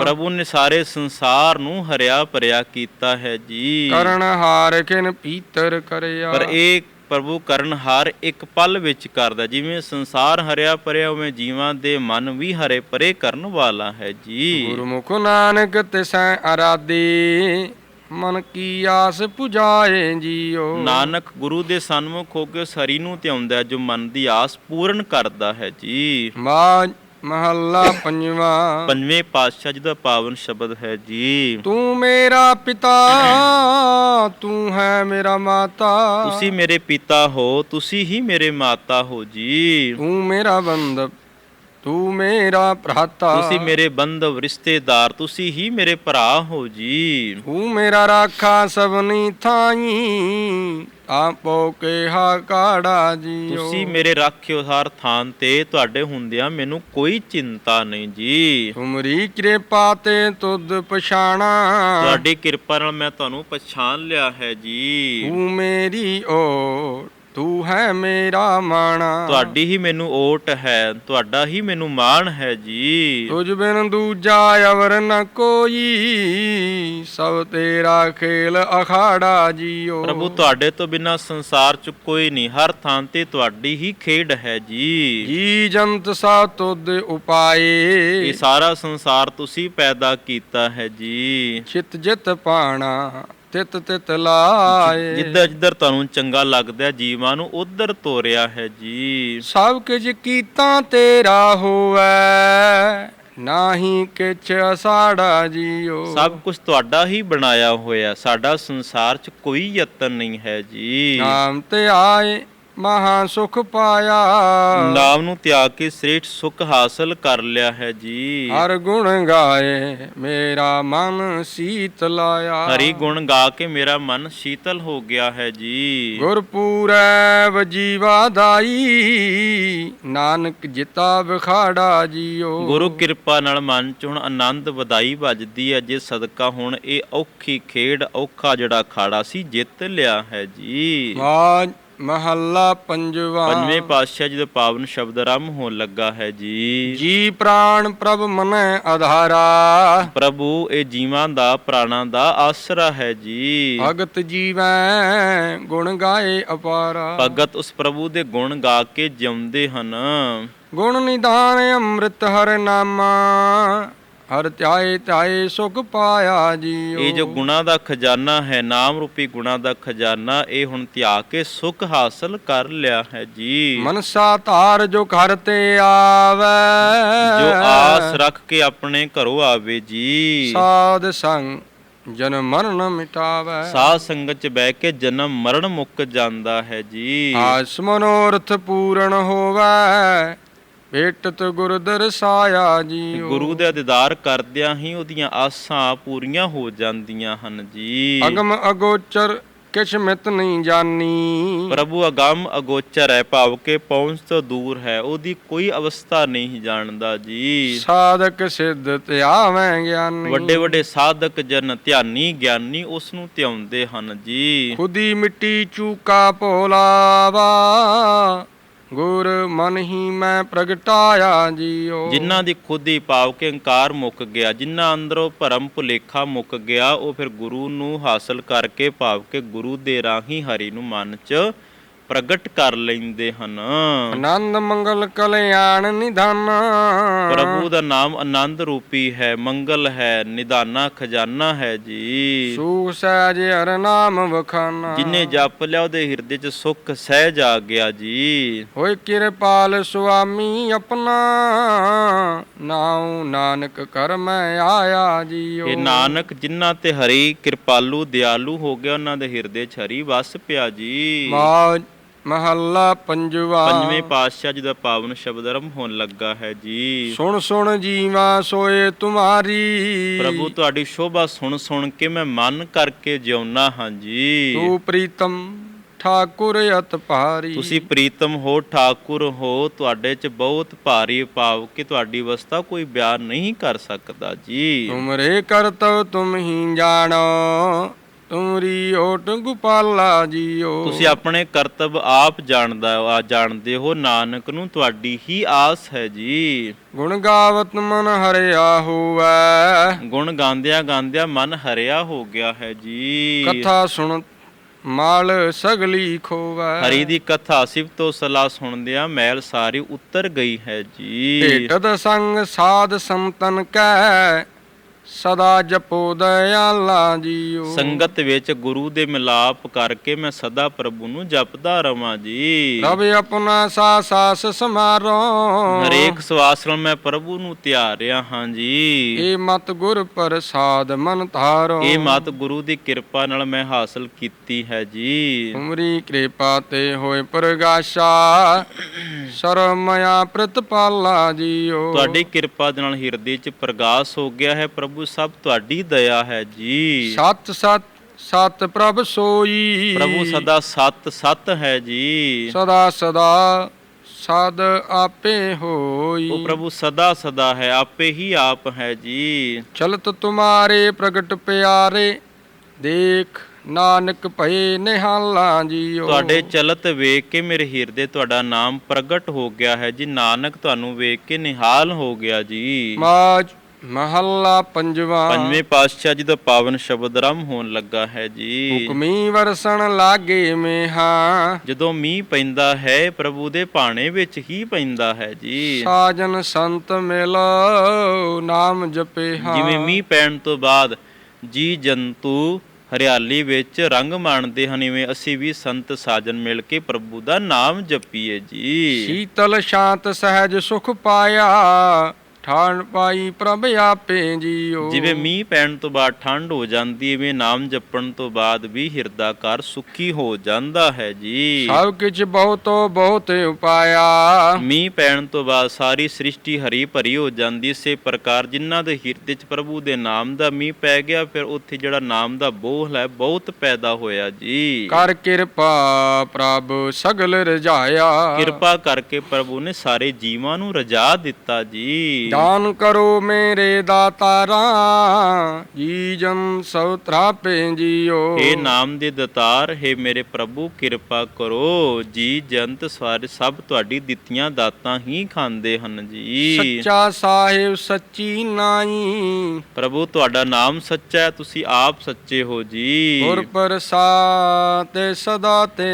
ਪ੍ਰਭੂ ਨੇ ਸਾਰੇ ਸੰਸਾਰ ਨੂੰ ਹਰਿਆ ਭਰਿਆ ਕੀਤਾ ਹੈ ਜੀ। ਕਰਨ ਹਾਰ ਕਿਨ ਪੀਤਰ ਕਰਿਆ। ਪਰ ਇਹ ਪ੍ਰਭੂ ਕਰਨ ਹਰ ਇੱਕ ਪਲ ਵਿੱਚ ਕਰਦਾ ਜਿਵੇਂ ਸੰਸਾਰ ਹਰਿਆ ਭਰਿਆ ਉਵੇਂ ਜੀਵਾਂ ਦੇ ਮਨ ਵੀ ਹਰੇ ਭਰੇ ਕਰਨ ਵਾਲਾ ਹੈ ਜੀ। ਗੁਰਮੁਖ ਨਾਨਕ ਤਿਸੈ ਅਰਾਧੇ ਮਨ ਕੀ ਆਸ ਪੁਜਾਏ ਜੀਓ। ਨਾਨਕ ਗੁਰੂ ਦੇ ਸਨਮੁਖ ਹੋ ਕੇ ਉਸ ਹਰੀ ਨੂੰ ਧਿਆਉਂਦਾ ਹੈ, ਜੋ ਮਨ ਦੀ ਆਸ ਪੂਰਨ ਕਰਦਾ ਹੈ ਜੀ। ਮਾਜ ਮਹੱਲਾ ਪੰਜਵਾ। ਪੰਜਵੇਂ ਪਾਤਸ਼ਾਹ ਜੀ ਦਾ ਪਾਵਨ ਸ਼ਬਦ ਹੈ ਜੀ। ਤੂੰ ਮੇਰਾ ਪਿਤਾ ਤੂੰ ਹੈ ਮੇਰਾ ਮਾਤਾ। ਤੁਸੀਂ ਮੇਰੇ ਪਿਤਾ ਹੋ ਤੁਸੀਂ ਹੀ ਮੇਰੇ ਮਾਤਾ ਹੋ ਜੀ। ਤੂੰ ਮੇਰਾ ਬੰਦ ਤੂੰ ਮੇਰਾ ਭਰਾਤਾ। ਤੁਸੀਂ ਮੇਰੇ ਬੰਧਵ ਰਿਸ਼ਤੇਦਾਰ ਤੁਸੀਂ ਹੀ ਮੇਰੇ ਭਰਾ ਹੋ ਜੀ। ਤੂੰ ਮੇਰਾ ਰਾਖਾ ਸਭਨੀ ਥਾਈ ਆਪੋ ਕੇ ਹਾ ਕਾੜਾ ਜੀਓ। ਤੁਸੀਂ ਮੇਰੇ ਰਾਖਿਓ ਹਰ ਥਾਂ ਤੇ ਤੁਹਾਡੇ ਹੁੰਦਿਆਂ ਮੈਨੂੰ ਕੋਈ ਚਿੰਤਾ ਨਹੀਂ ਜੀ। ਤੁਮਰੀ ਕਿਰਪਾ ਤੇ ਤੁਧ ਪਛਾਣਾ। ਤੁਹਾਡੀ ਕਿਰਪਾ ਨਾਲ ਮੈਂ ਤੁਹਾਨੂੰ ਪਛਾਣ ਲਿਆ ਹੈ ਜੀ। ਤੂੰ ਮੇਰੀ ਓ ਤੂੰ ਹੈ ਮੇਰਾ ਮਾਣਾ। ਤੁਹਾਡੀ ਹੀ ਮੈਨੂੰ ਓਟ ਹੈ ਤੁਹਾਡਾ ਹੀ ਮੈਨੂੰ ਮਾਣ ਹੈ ਜੀ। ਤੁਝ ਬਿਨ ਦੂਜਾ ਅਵਰ ਨ ਕੋਈ ਸਭ ਤੇਰਾ ਖੇਲ ਅਖਾੜਾ ਜੀਓ। ਪ੍ਰਭੂ ਤੁਹਾਡੇ ਤੋਂ ਬਿਨਾ ਸੰਸਾਰ 'ਚ ਕੋਈ ਨਹੀਂ ਹਰ ਥਾਂ ਤੇ ਤੁਹਾਡੀ ਹੀ ਖੇਡ ਹੈ ਜੀ। ਜੀ ਜੰਤ ਸਾ ਤੁਧ ਉਪਾਏ। ਇਹ ਸਾਰਾ ਸੰਸਾਰ ਤੁਸੀਂ ਪੈਦਾ ਕੀਤਾ ਹੈ ਜੀ। ਚਿਤ ਜਿਤ ਪਾਣਾ ਤਿਤ ਤਿਤ ਲਾਏ। ਜਿੱਧਰ ਜਿੱਧਰ ਤੁਹਾਨੂੰ ਚੰਗਾ ਲੱਗਦਾ ਜੀਵਾਂ ਨੂੰ ਉਧਰ ਤੋਰਿਆ ਹੈ ਜੀ। ਸਭ ਕੁਝ ਕੀਤਾ ਤੇਰਾ ਹੋਵੇ ਨਾਹੀ ਕਿਛ ਅਸਾੜਾ ਜੀਓ। ਸਭ ਕੁਝ ਤੁਹਾਡਾ ਹੀ ਬਣਾਇਆ ਹੋਇਆ ਸਾਡਾ ਸੰਸਾਰ 'ਚ ਕੋਈ ਯਤਨ ਨਹੀਂ ਹੈ ਜੀ। ਨਾਮ ਤੇ ਆਏ ਮਹਾ ਸੁਖ ਪਾਇਆ। ਨਾਮ ਨੂੰ ਤਿਆਗ ਕੇ ਸ੍ਰੇਸ਼ਟ ਸੁਖ ਹਾਸਲ ਕਰ ਲਿਆ ਹੈ ਜੀ। ਹਰ ਗੁਣ ਗਾਏ ਮੇਰਾ ਮਨ ਸੀਤ ਲਾਇਆ। ਹਰੀ ਗੁਣ ਗਾ ਕੇ ਮੇਰਾ ਮਨ ਸ਼ੀਤਲ ਹੋ ਗਿਆ ਹੈ ਜੀ। ਗੁਰਪੂਰੈ ਵਜੀਵਾ ਦਾਈ ਨਾਨਕ ਜਿਤਾ ਵਿਖਾੜਾ ਜੀਓ। ਗੁਰੂ ਕਿਰਪਾ ਨਾਲ ਮਨ ਚ ਹੁਣ ਆਨੰਦ ਵਧਾਈ ਵੱਜਦੀ ਹੈ ਜੇ ਸਦਕਾ ਹੁਣ ਇਹ ਔਖੀ ਖੇਡ ਔਖਾ ਜਿਹੜਾ ਖਾੜਾ ਸੀ ਜਿੱਤ ਲਿਆ ਹੈ ਜੀ। ਵਾਜ ਮਹੱਲਾ ਪੰਜਵਾ। ਪੰਜਵੇਂ ਪਾਤਸ਼ਾਹ ਜੀ ਦਾ ਪਾਵਨ ਸ਼ਬਦ ਆਰੰਭ ਹੋਣ ਲੱਗਾ ਹੈ ਜੀ। ਜੀ ਪ੍ਰਾਣ ਪ੍ਰਭ ਮਨੈ ਆਧਾਰਾ। ਪ੍ਰਭੂ ਇਹ ਜੀਵਾਂ ਦਾ ਪ੍ਰਾਣਾਂ ਦਾ ਆਸਰਾ ਹੈ ਜੀ। ਭਗਤ ਜੀਵੈ ਗੁਣ ਗਾਏ ਅਪਾਰਾ। ਭਗਤ ਉਸ ਪ੍ਰਭੂ ਦੇ ਗੁਣ ਗਾ ਕੇ ਜਿਉਂਦੇ ਹਨ। ਗੁਣ ਨਿਧਾਨ ਅੰਮ੍ਰਿਤ ਹਰ ਨਾਮਾ। ਹਰ ਧਿਆਏ ਧਿਆਏ ਸੁਖ ਪਾਇਆ ਜੀਓ। ਇਹ ਜੋ ਗੁਣਾ ਦਾ ਖਜ਼ਾਨਾ ਹੈ ਨਾਮ ਰੂਪੀ ਗੁਣਾ ਦਾ ਖਜ਼ਾਨਾ ਇਹ ਹੁਣ ਤਿਆਗ ਕੇ ਸੁਖ ਹਾਸਲ ਕਰ ਲਿਆ ਹੈ ਜੀ। ਮਨਸਾ ਧਾਰ ਜੋ ਘਰ ਤੇ ਆਵੇ। ਜੋ ਆਸ ਰੱਖ ਕੇ ਆਪਣੇ ਘਰੋਂ ਆਵੇ ਜੀ। ਸਾਧ ਸੰਗ ਜਨਮ ਮਰਨ ਮਿਟਾਵੇ। ਸਾਧ ਸੰਗਤ ਚ ਬਹਿ ਕੇ ਜਨਮ ਮਰਨ ਮੁੱਕ ਜਾਂਦਾ ਹੈ ਜੀ। ਆਸ ਮਨੋਰਥ ਪੂਰਨ ਹੋਵੇ। ਭੇਟਤ ਗੁਰ ਦਰਸਾਇਆ ਜੀਓ। ਗੁਰੂ ਦੇ ਦੀਦਾਰ ਕਰਦਿਆਂ ਹੀ ਉਹਦੀਆਂ ਆਸਾਂ ਪੂਰੀਆਂ ਹੋ ਜਾਂਦੀਆਂ ਹਨ ਜੀ। ਅਗਮ ਅਗੋਚਰ ਕਿਛ ਮਿਤ ਨਹੀਂ ਜਾਣੀ ਪ੍ਰਭੂ ਅਗੰਮ ਅਗੋਚਰ ਹੈ ਭਾਵ ਕੇ ਪਹੁੰਚ ਤੋਂ ਦੂਰ ਹੈ ਉਹਦੀ ਕੋਈ ਅਵਸਥਾ ਨਹੀਂ ਜਾਣਦਾ ਜੀ। ਸਾਧਕ ਸਿੱਧ ਧਿਆਵੇਂ ਗਿਆਨੀ। ਵੱਡੇ ਵੱਡੇ ਸਾਧਕ ਜਨ ਧਿਆਨੀ ਗਿਆਨੀ ਉਸ ਨੂੰ ਧਿਆਉਂਦੇ ਹਨ ਜੀ। ਖੁਦੀ ਮਿੱਟੀ ਚੂਕਾ ਭੋਲਾਵਾ। ਗੁਰ ਮਨ ਹੀ ਮੈਂ ਪ੍ਰਗਟਾਇਆ ਜੀਓ। ਜਿਨ੍ਹਾਂ ਦੀ ਹੀ ਭਾਵ ਕੇ ਹੰਕਾਰ ਮੁੱਕ ਗਿਆ, ਜਿਨ੍ਹਾਂ ਅੰਦਰੋਂ ਭਰਮ ਭੁਲੇਖਾ ਮੁੱਕ ਗਿਆ, ਉਹ ਫਿਰ ਗੁਰੂ ਨੂੰ ਹਾਸਲ ਕਰਕੇ ਭਾਵ ਕੇ ਗੁਰੂ ਦੇ ਰਾਹੀਂ ਹਰੀ ਨੂੰ ਮਨ 'ਚ ਪ੍ਰਗਟ ਕਰ ਲੈਂਦੇ ਹਨ। ਆਨੰਦ ਮੰਗਲ ਕਲਿਆਣ ਨਿਧਾਨ। ਪ੍ਰਭੂ ਦਾ ਨਾਮ ਆਨੰਦ ਰੂਪੀ ਹੈ ਮੰਗਲ ਹੈ ਨਿਦਾਨਾ ਖਜ਼ਾਨਾ ਹੈ ਜੀ। ਸੂਖ ਸਹਿਜ ਹਰ ਨਾਮ ਵਖਾਨਾ। ਜਿਨੇ ਜਪ ਲਿਆ ਉਹਦੇ ਹਿਰਦੇ 'ਚ ਸੁੱਖ ਸਹਿਜ ਆ ਗਿਆ ਜੀ। ਹੋਏ ਕਿਰਪਾਲ ਸੁਆਮੀ ਆਪਣਾ। ਨਾਉ ਨਾਨਕ ਕਰ ਮੈਂ ਆਇਆ ਜੀਓ। ਇਹ ਨਾਨਕ ਜਿਨ੍ਹਾਂ ਤੇ ਹਰੀ ਕਿਰਪਾਲੂ ਦਿਆਲੂ ਹੋ ਗਿਆ ਉਹਨਾਂ ਦੇ ਹਿਰਦੇ 'ਚ ਹਰੀ ਵਸ ਪਿਆ ਜੀ। ਮਾਜ ਮਹੱਲਾ ਪੰਜਵਾ। ਪੰਜਵੇਂ ਪਾਤਸ਼ਾਹ ਜੀ ਦਾ ਪਾਵਨ ਸ਼ਬਦ ਆਰੰਭ ਹੋਣ ਲੱਗਾ ਹੈ ਜੀ। ਸੁਣ ਸੁਣ ਜੀਵਾ ਸੋਏ ਤੁਮਾਰੀ। ਪ੍ਰਭੂ ਤੁਹਾਡੀ ਸ਼ੋਭਾ ਸੁਣ ਸੁਣ ਕੇ ਮੈਂ ਮਨ ਕਰਕੇ ਜਿਉਣਾ ਹਾਂ ਜੀ। ਤੂੰ ਪ੍ਰੀਤਮ ਠਾਕੁਰ ਅਤ ਭਾਰੀ। ਤੁਸੀਂ ਪ੍ਰੀਤਮ ਹੋ ਠਾਕੁਰ ਹੋ ਤੁਹਾਡੇ 'ਚ ਬਹੁਤ ਭਾਰੀ ਭਾਵ ਕਿ ਤੁਹਾਡੀ ਅਵਸਥਾ ਕੋਈ ਬਿਆਨ ਨਹੀਂ ਕਰ ਸਕਦਾ ਜੀ। ਤੁਮਰੇ ਕਰਤਵ ਤੁਮ ਹੀ ਜਾਣੋ। ਤੁਮਰੀ ਓਟ ਗੁਪਾਲਾ ਜੀਓ। ਤੁਸੀਂ ਆਪਣੇ ਕਰਤੱਵ ਆਪ ਜਾਣਦਾ ਆ ਜਾਣਦੇ ਹੋ ਨਾਨਕ ਨੂੰ ਤੁਹਾਡੀ ਹੀ ਆਸ ਹੈ ਜੀ। ਗੁਣ ਗਾਵਤ ਮਨ ਹਰਿਆ ਹੋਵੇ। ਗੁਣ ਗਾਉਂਦਿਆਂ ਗਾਉਂਦਿਆਂ ਮਨ ਹਰਿਆ ਹੋ ਗਿਆ ਹੈ ਜੀ। ਕਥਾ ਸੁਣ ਮਾਲ ਸਗਲੀ ਖੋਵੇ। ਹਰੀ ਦੀ ਕਥਾ ਸਿਫਤੋ ਸਲਾਹ ਸੁਣਦਿਆਂ ਮੈਲ ਸਾਰੀ ਉਤਰ ਗਈ ਹੈ ਜੀ। ਭੇਟਦ ਸੰਗ ਸਾਧ ਸੰਤਨ ਕੈ। ਸਦਾ ਜਪੋ ਦਇਆਲਾ ਜੀਓ। ਸੰਗਤ ਵਿੱਚ ਗੁਰੂ ਦੇ ਮਿਲਾਪ ਕਰਕੇ ਮੈਂ ਸਦਾ ਪ੍ਰਭੂ ਨੂੰ ਜਪਦਾ ਰਵਾਂ ਜੀ। ਰਬ ਆਪਣਾ ਸਾ ਸਾਸ ਸਮਾਰੋ। ਹਰੇਕ ਸਵਾਸ ਨਾਲ ਮੈਂ ਪ੍ਰਭੂ ਨੂੰ ਧਿਆਰਿਆ ਹਾਂ ਜੀ। ਏ ਮਤ ਗੁਰ ਪ੍ਰਸਾਦ ਮਨ ਧਾਰੋ। ਇਹ ਮਤ ਗੁਰੂ ਦੀ ਕਿਰਪਾ ਨਾਲ ਮੈਂ ਹਾਸਲ ਕੀਤੀ ਹੈ ਜੀ। ਤੁਮਰੀ ਕਿਰਪਾ ਤੇ ਹੋਏ ਪ੍ਰਗਾਸ਼ਾ। ਸਰਮਇਆ ਪ੍ਰਤਪਾਲਾ ਜੀਓ। ਤੁਹਾਡੀ ਕਿਰਪਾ ਦੇ ਨਾਲ ਹਿਰਦੇ 'ਚ ਪ੍ਰਗਾਸ ਹੋ ਗਿਆ ਹੈ ਪ੍ਰਭੂ। ਸਭ ਤੁਹਾਡੀ ਦਇਆ ਹੈ ਜੀ। ਸਤ ਸਤ ਸਤ ਪ੍ਰਭ ਸੋਈ। ਪ੍ਰਭੂ ਸਦਾ ਸਤ ਸਤ ਹੈ ਜੀ। ਸਦਾ ਸਦਾ ਸਦ ਆਪੇ ਹੋਈ। ਉਹ ਪ੍ਰਭੂ ਸਦਾ ਸਦਾ ਹੈ ਆਪੇ ਹੀ ਆਪ ਹੈ ਜੀ। ਚਲਤ ਤੁਮਾਰੇ ਪ੍ਰਗਟ ਪਿਆਰੇ ਦੇਖ ਨਾਨਕ ਭਏ ਨਿਹਾਲਾਂ ਜੀਓ। ਤੁਹਾਡੇ ਚਲਤ ਵੇਖ ਕੇ ਮੇਰੇ ਹਿਰਦੇ ਤੁਹਾਡਾ ਨਾਮ ਪ੍ਰਗਟ ਹੋ ਗਿਆ ਹੈ ਜੀ। ਨਾਨਕ ਤੁਹਾਨੂੰ ਵੇਖ ਕੇ ਨਿਹਾਲ ਹੋ ਗਿਆ ਜੀ। ਮਾਜ ਮਹੱਲਾ ਪੰਜਵਾ। ਪੰਜਵੇਂ ਪਾਤਸ਼ਾਹ ਜੀ ਦਾ ਪਾਵਨ ਸ਼ਬਦ ਆਰੰਭ ਹੋਣ ਲੱਗਾ ਹੈ ਜੀ। ਹੁਕਮੀ ਵਰਸਣ ਲਾਗੇ ਮੇਹਾ। ਜਦੋਂ ਮੀਂਹ ਪੈਂਦਾ ਹੈ ਪ੍ਰਭੂ ਦੇ ਭਾਣੇ ਵਿੱਚ ਹੀ ਪੈਂਦਾ ਹੈ ਜੀ। ਸਾਜਨ ਸੰਤ ਮਿਲੋ ਨਾਮ ਜਪੇਹਾ। ਜਿਵੇਂ ਮੀਂਹ ਪੈਣ ਤੋਂ ਬਾਅਦ ਜੀ ਜੰਤੂ ਹਰਿਆਲੀ ਵਿੱਚ ਰੰਗ ਮਾਣਦੇ ਹਨ ਇਵੇਂ ਅਸੀਂ ਵੀ ਸੰਤ ਸਾਜਨ ਮਿਲ ਕੇ ਪ੍ਰਭੂ ਦਾ ਨਾਮ ਜਪੀਏ ਜੀ। ਸ਼ੀਤਲ ਸ਼ਾਂਤ ਸਹਿਜ ਸੁਖ ਪਾਇਆ। ਠਾਣ ਪਾਈ ਪ੍ਰਭ ਆਪੇ ਜੀਓ। ਜਿਵੇਂ ਮੀਂਹ ਪੈਣ ਤੋਂ ਬਾਅਦ ਠੰਡ ਹੋ ਜਾਂਦੀ ਇਵੇਂ ਨਾਮ ਜਪਣ ਤੋਂ ਬਾਅਦ ਵੀ ਹਿਰਦਾ ਘਰ ਸੁਖੀ ਹੋ ਜਾਂਦਾ ਹੈ ਜੀ। ਸਭ ਕਿਛ ਬਹੁਤੋ ਬਹੁਤ ਉਪਾਇਆ। ਮੀਂਹ ਪੈਣ ਤੋਂ ਬਾਅਦ ਸਾਰੀ ਸ੍ਰਿਸ਼ਟੀ ਹਰੀ ਭਰੀ ਹੋ ਜਾਂਦੀ ਇਸੇ ਪ੍ਰਕਾਰ ਜਿਨ੍ਹਾਂ ਦੇ ਹਿਰਦੇ 'ਚ ਪ੍ਰਭੂ ਦੇ ਨਾਮ ਦਾ ਮੀਂਹ ਪੈ ਗਿਆ ਫਿਰ ਉੱਥੇ ਜਿਹੜਾ ਨਾਮ ਦਾ ਬੋਲ ਹੈ ਬਹੁਤ ਪੈਦਾ ਹੋਇਆ ਜੀ। ਕਰ ਕਿਰਪਾ ਪ੍ਰਭ ਸਗਲ ਰਜਾਇਆ। ਕਿਰਪਾ ਕਰਕੇ ਪ੍ਰਭੂ ਨੇ ਸਾਰੇ ਜੀਵਾਂ ਨੂੰ ਰਜਾ ਦਿੱਤਾ ਜੀ। ਦਾਨ ਕਰੋ ਮੇਰੇ ਦਾਤਾਰਾ ਜੀ ਜਨ ਸਭ ਤਰਾਪੇ ਜੀਓ। ਇਹ ਨਾਮ ਦੇ ਦਤਾਰ ਹੈ ਮੇਰੇ ਪ੍ਰਭੂ ਕਿਰਪਾ ਕਰੋ। ਜੀ ਜੰਤ ਸਾਰੇ ਸਭ ਤੁਹਾਡੀ ਦਿੱਤੀਆਂ ਦਾਤਾਂ ਹੀ ਖਾਂਦੇ ਹਨ ਜੀ। ਸੱਚਾ ਸਾਹਿਬ ਸੱਚੀ ਨਾਈ ਪ੍ਰਭੂ ਤੁਹਾਡਾ ਨਾਮ ਸੱਚਾ ਹੈ ਤੁਸੀਂ ਆਪ ਸੱਚੇ ਹੋ ਜੀ। ਗੁਰ ਪ੍ਰਸਾਦ ਤੇ ਸਦਾ ਤੇ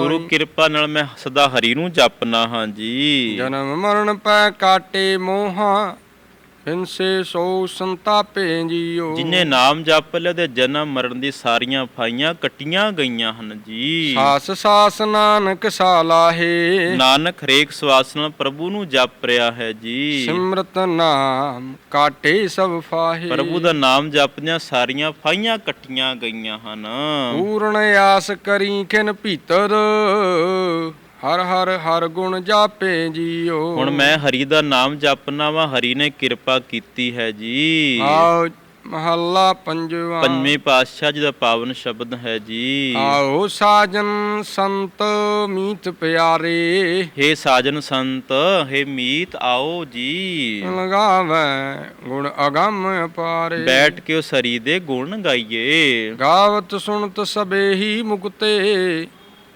ਗੁਰੂ ਕਿਰਪਾ ਨਾਲ ਮੈਂ ਸਦਾ ਹਰੀ ਨੂੰ ਜਪਨਾ ਹਾਂ ਜੀ। ਜਨਮ ਮਰਨ ਪੈ ਕਾਟੇ ਮੋਹਾ। ਬਿਨਸੇ ਸੋ ਸੰਤਾਪੇ ਜੀਓ। ਜਿਨੇ ਨਾਮ ਜਪ ਲਿਆ ਤੇ ਜਨਮ ਮਰਨ ਦੀ ਸਾਰੀਆਂ ਫਾਈਆਂ ਕੱਟੀਆਂ ਗਈਆਂ ਹਨ ਜੀ। ਸਾਸ ਸਾਸ ਨਾਨਕ ਸਾਲਾਹੇ ਨਾਨਕ ਹਰੇਕ ਸਵਾਸ ਨਾਲ ਪ੍ਰਭੂ ਨੂੰ ਜਪ ਰਿਹਾ ਹੈ ਜੀ। ਸਿਮਰਤ ਨਾਮ ਕਾਟੇ ਸਭ ਫਾਹੇ। ਪ੍ਰਭੂ ਦਾ ਨਾਮ ਜਪਦਿਆਂ ਸਾਰੀਆਂ ਫਾਈਆਂ ਕੱਟੀਆਂ ਗਈਆਂ ਹਨ। ਪੂਰਨ ਆਸ ਕਰੀ ਖਿਨ ਭੀਤਰ। ਹਰ ਹਰ ਹਰ ਗੁਣ ਜਾਪੇ ਜੀਓ। ਹੁਣ ਮੈਂ ਹਰੀ ਦਾ ਨਾਮ ਜਪਨਾ ਵਾ ਹਰੀ ਨੇ ਕਿਰਪਾ ਕੀਤੀ ਹੈ ਜੀ। ਆਓ ਮਹੱਲਾ ਪੰਜਵਾ। ਪੰਜਵੇਂ ਪਾਤਸ਼ਾਹ ਜੀ ਦਾ ਪਾਵਨ ਸ਼ਬਦ ਹੈ ਜੀ। ਆਓ ਸਾਜਨ ਸੰਤ ਮੀਤ ਪਿਆਰੇ। ਹੇ ਸਾਜਨ ਸੰਤ ਹੇ ਮੀਤ ਆਓ ਜੀ। ਲਗਾਵੇ ਗੁਣ ਅਗੰਮ ਅਪਾਰੇ ਬੈਠ ਕੇ ਉਸ ਹਰੀ ਦੇ ਗੁਣ ਗਾਈਏ। ਗਾਵਤ ਸੁਣਤ ਸਬੇ ਹੀ ਮੁਕਤੇ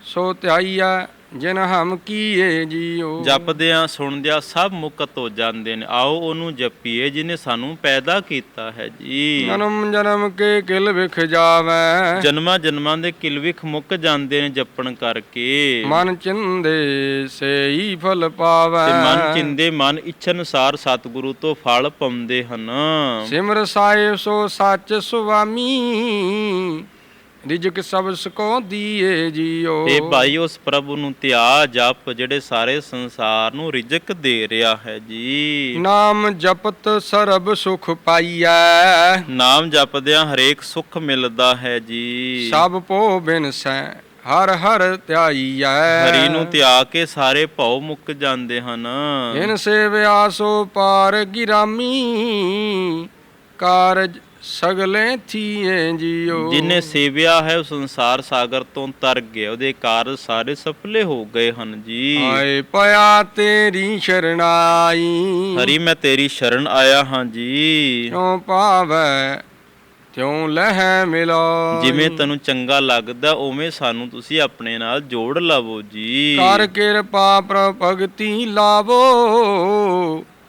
ਸੋ ਧਿਆਈਆ ਜਿਨ ਹਮ ਕੀਏ ਜੀਓ। ਜਪਦਿਆਂ ਸੁਣਦਿਆਂ ਸਭ ਮੁਕਤ ਹੋ ਜਾਂਦੇ ਨੇ। ਆਓ ਉਹਨੂੰ ਜਪੀਏ ਜਿਨੇ ਸਾਨੂੰ ਪੈਦਾ ਕੀਤਾ ਹੈ ਜੀ। ਜਨਮ ਜਨਮ ਕੇ ਕਿਲ ਵਿਖ ਜਾਵੇ। ਜਨਮਾਂ ਜਨਮਾਂ ਦੇ ਕਿਲਵਿਖ ਮੁੱਕ ਜਾਂਦੇ ਨੇ ਜਪਣ ਕਰਕੇ। ਮਨ ਚਿੰਦੇ ਸੇਈ ਫਲ ਪਾਵੇ। ਤੇ ਮਨ ਚਿੰਦੇ ਮਨ ਇੱਛਾ ਅਨੁਸਾਰ ਸਤਿਗੁਰੂ ਤੋਂ ਫਲ ਪਾਉਂਦੇ ਹਨ। ਸਿਮਰ ਸਾਹਿਬ ਸੋ ਸੱਚ ਸੁਆਮੀ। ਰਿਜਕ ਸਭ ਸਕੋ ਦੀਏ ਜੀਓ। ਤੇ ਭਾਈ ਉਸ ਪ੍ਰਭੂ ਨੂੰ ਧਿਆ ਜਪ ਜਿਹੜੇ ਸਾਰੇ ਸੰਸਾਰ ਨੂੰ ਰਿਜਕ ਦੇ ਰਿਹਾ ਹੈ ਜੀ। ਨਾਮ ਜਪਤ ਸਰਬ ਸੁਖ ਪਾਈਐ। ਨਾਮ ਜਪਦਿਆਂ ਹਰੇਕ ਸੁੱਖ ਮਿਲਦਾ ਹੈ ਜੀ। ਸਭ ਪੋ ਬਿਨਸੈ ਹਰ ਹਰ ਧਿਆਈਐ ਹਰੀ ਨੂੰ ਧਿਆ ਕੇ ਸਾਰੇ ਭਉ ਮੁੱਕ ਜਾਂਦੇ ਹਨ। ਇਨ ਸੇਵਿਆ ਸੋ ਪਾਰ ਗਿਰਾਮੀ ਕਾਰਜ ਸਗਲੇ ਥੀਏ ਜੀਓ। ਜਿਨੇ ਸੇਵਿਆ ਹੈ ਉਹ ਸੰਸਾਰ ਸਾਗਰ ਤੋਂ ਤਰ ਗਿਆ ਉਹਦੇ ਕਾਰਜ ਸਾਰੇ ਸਫਲੇ ਹੋ ਗਏ ਹਨ ਜੀ। ਆਏ ਪਿਆ ਤੇਰੀ ਸ਼ਰਣਾਈ ਹਰੀ ਮੈਂ ਤੇਰੀ ਸ਼ਰਨ ਆਇਆ ਹਾਂ ਜੀ। ਕਿਉ ਪਾਵੈ ਤਿਉ ਲਹਿ ਮਿਲੋ। ਜਿਵੇਂ ਤੈਨੂੰ ਚੰਗਾ ਲੱਗਦਾ ਉਵੇਂ ਸਾਨੂੰ ਤੁਸੀਂ ਆਪਣੇ ਨਾਲ ਜੋੜ ਲਵੋ ਜੀ। ਕਰ ਕਿਰਪਾ ਪ੍ਰਭ ਭਗਤੀ ਲਾਵੋ।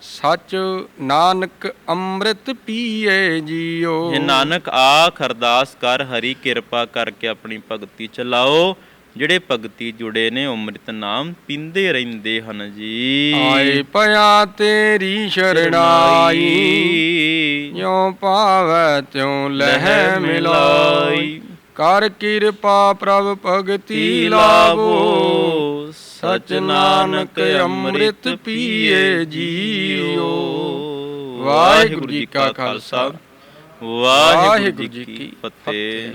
ਸੱਚ ਨਾਨਕ ਅੰਮ੍ਰਿਤ ਪੀਏ ਜੀਓ। ਇਹ ਨਾਨਕ ਆਖ ਅਰਦਾਸ ਕਰ ਹਰੀ ਕਿਰਪਾ ਕਰਕੇ ਆਪਣੀ ਭਗਤੀ ਚਲਾਓ। ਜਿਹੜੇ ਭਗਤੀ ਜੁੜੇ ਨੇ ਅੰਮ੍ਰਿਤ ਨਾਮ ਪੀਂਦੇ ਰਹਿੰਦੇ ਹਨ ਜੀ। ਆਏ ਪਿਆ ਤੇਰੀ ਸ਼ਰਣਾਈ ਜਿਉ ਪਾਵੈ ਤਿਉ ਲਹਿ ਮਿਲਾਈ। ਕਰ ਕਿਰਪਾ ਪ੍ਰਭ ਭਗਤੀ ਲਾਵੋ। ਸਚ ਨਾਨਕ ਅੰਮ੍ਰਿਤ ਪੀਏ ਜੀਓ। ਵਾਹਿਗੁਰੂ ਜੀ ਕਾ ਖਾਲਸਾ। ਵਾਹਿਗੁਰੂ ਜੀ ਕੀ ਫਤਿਹ।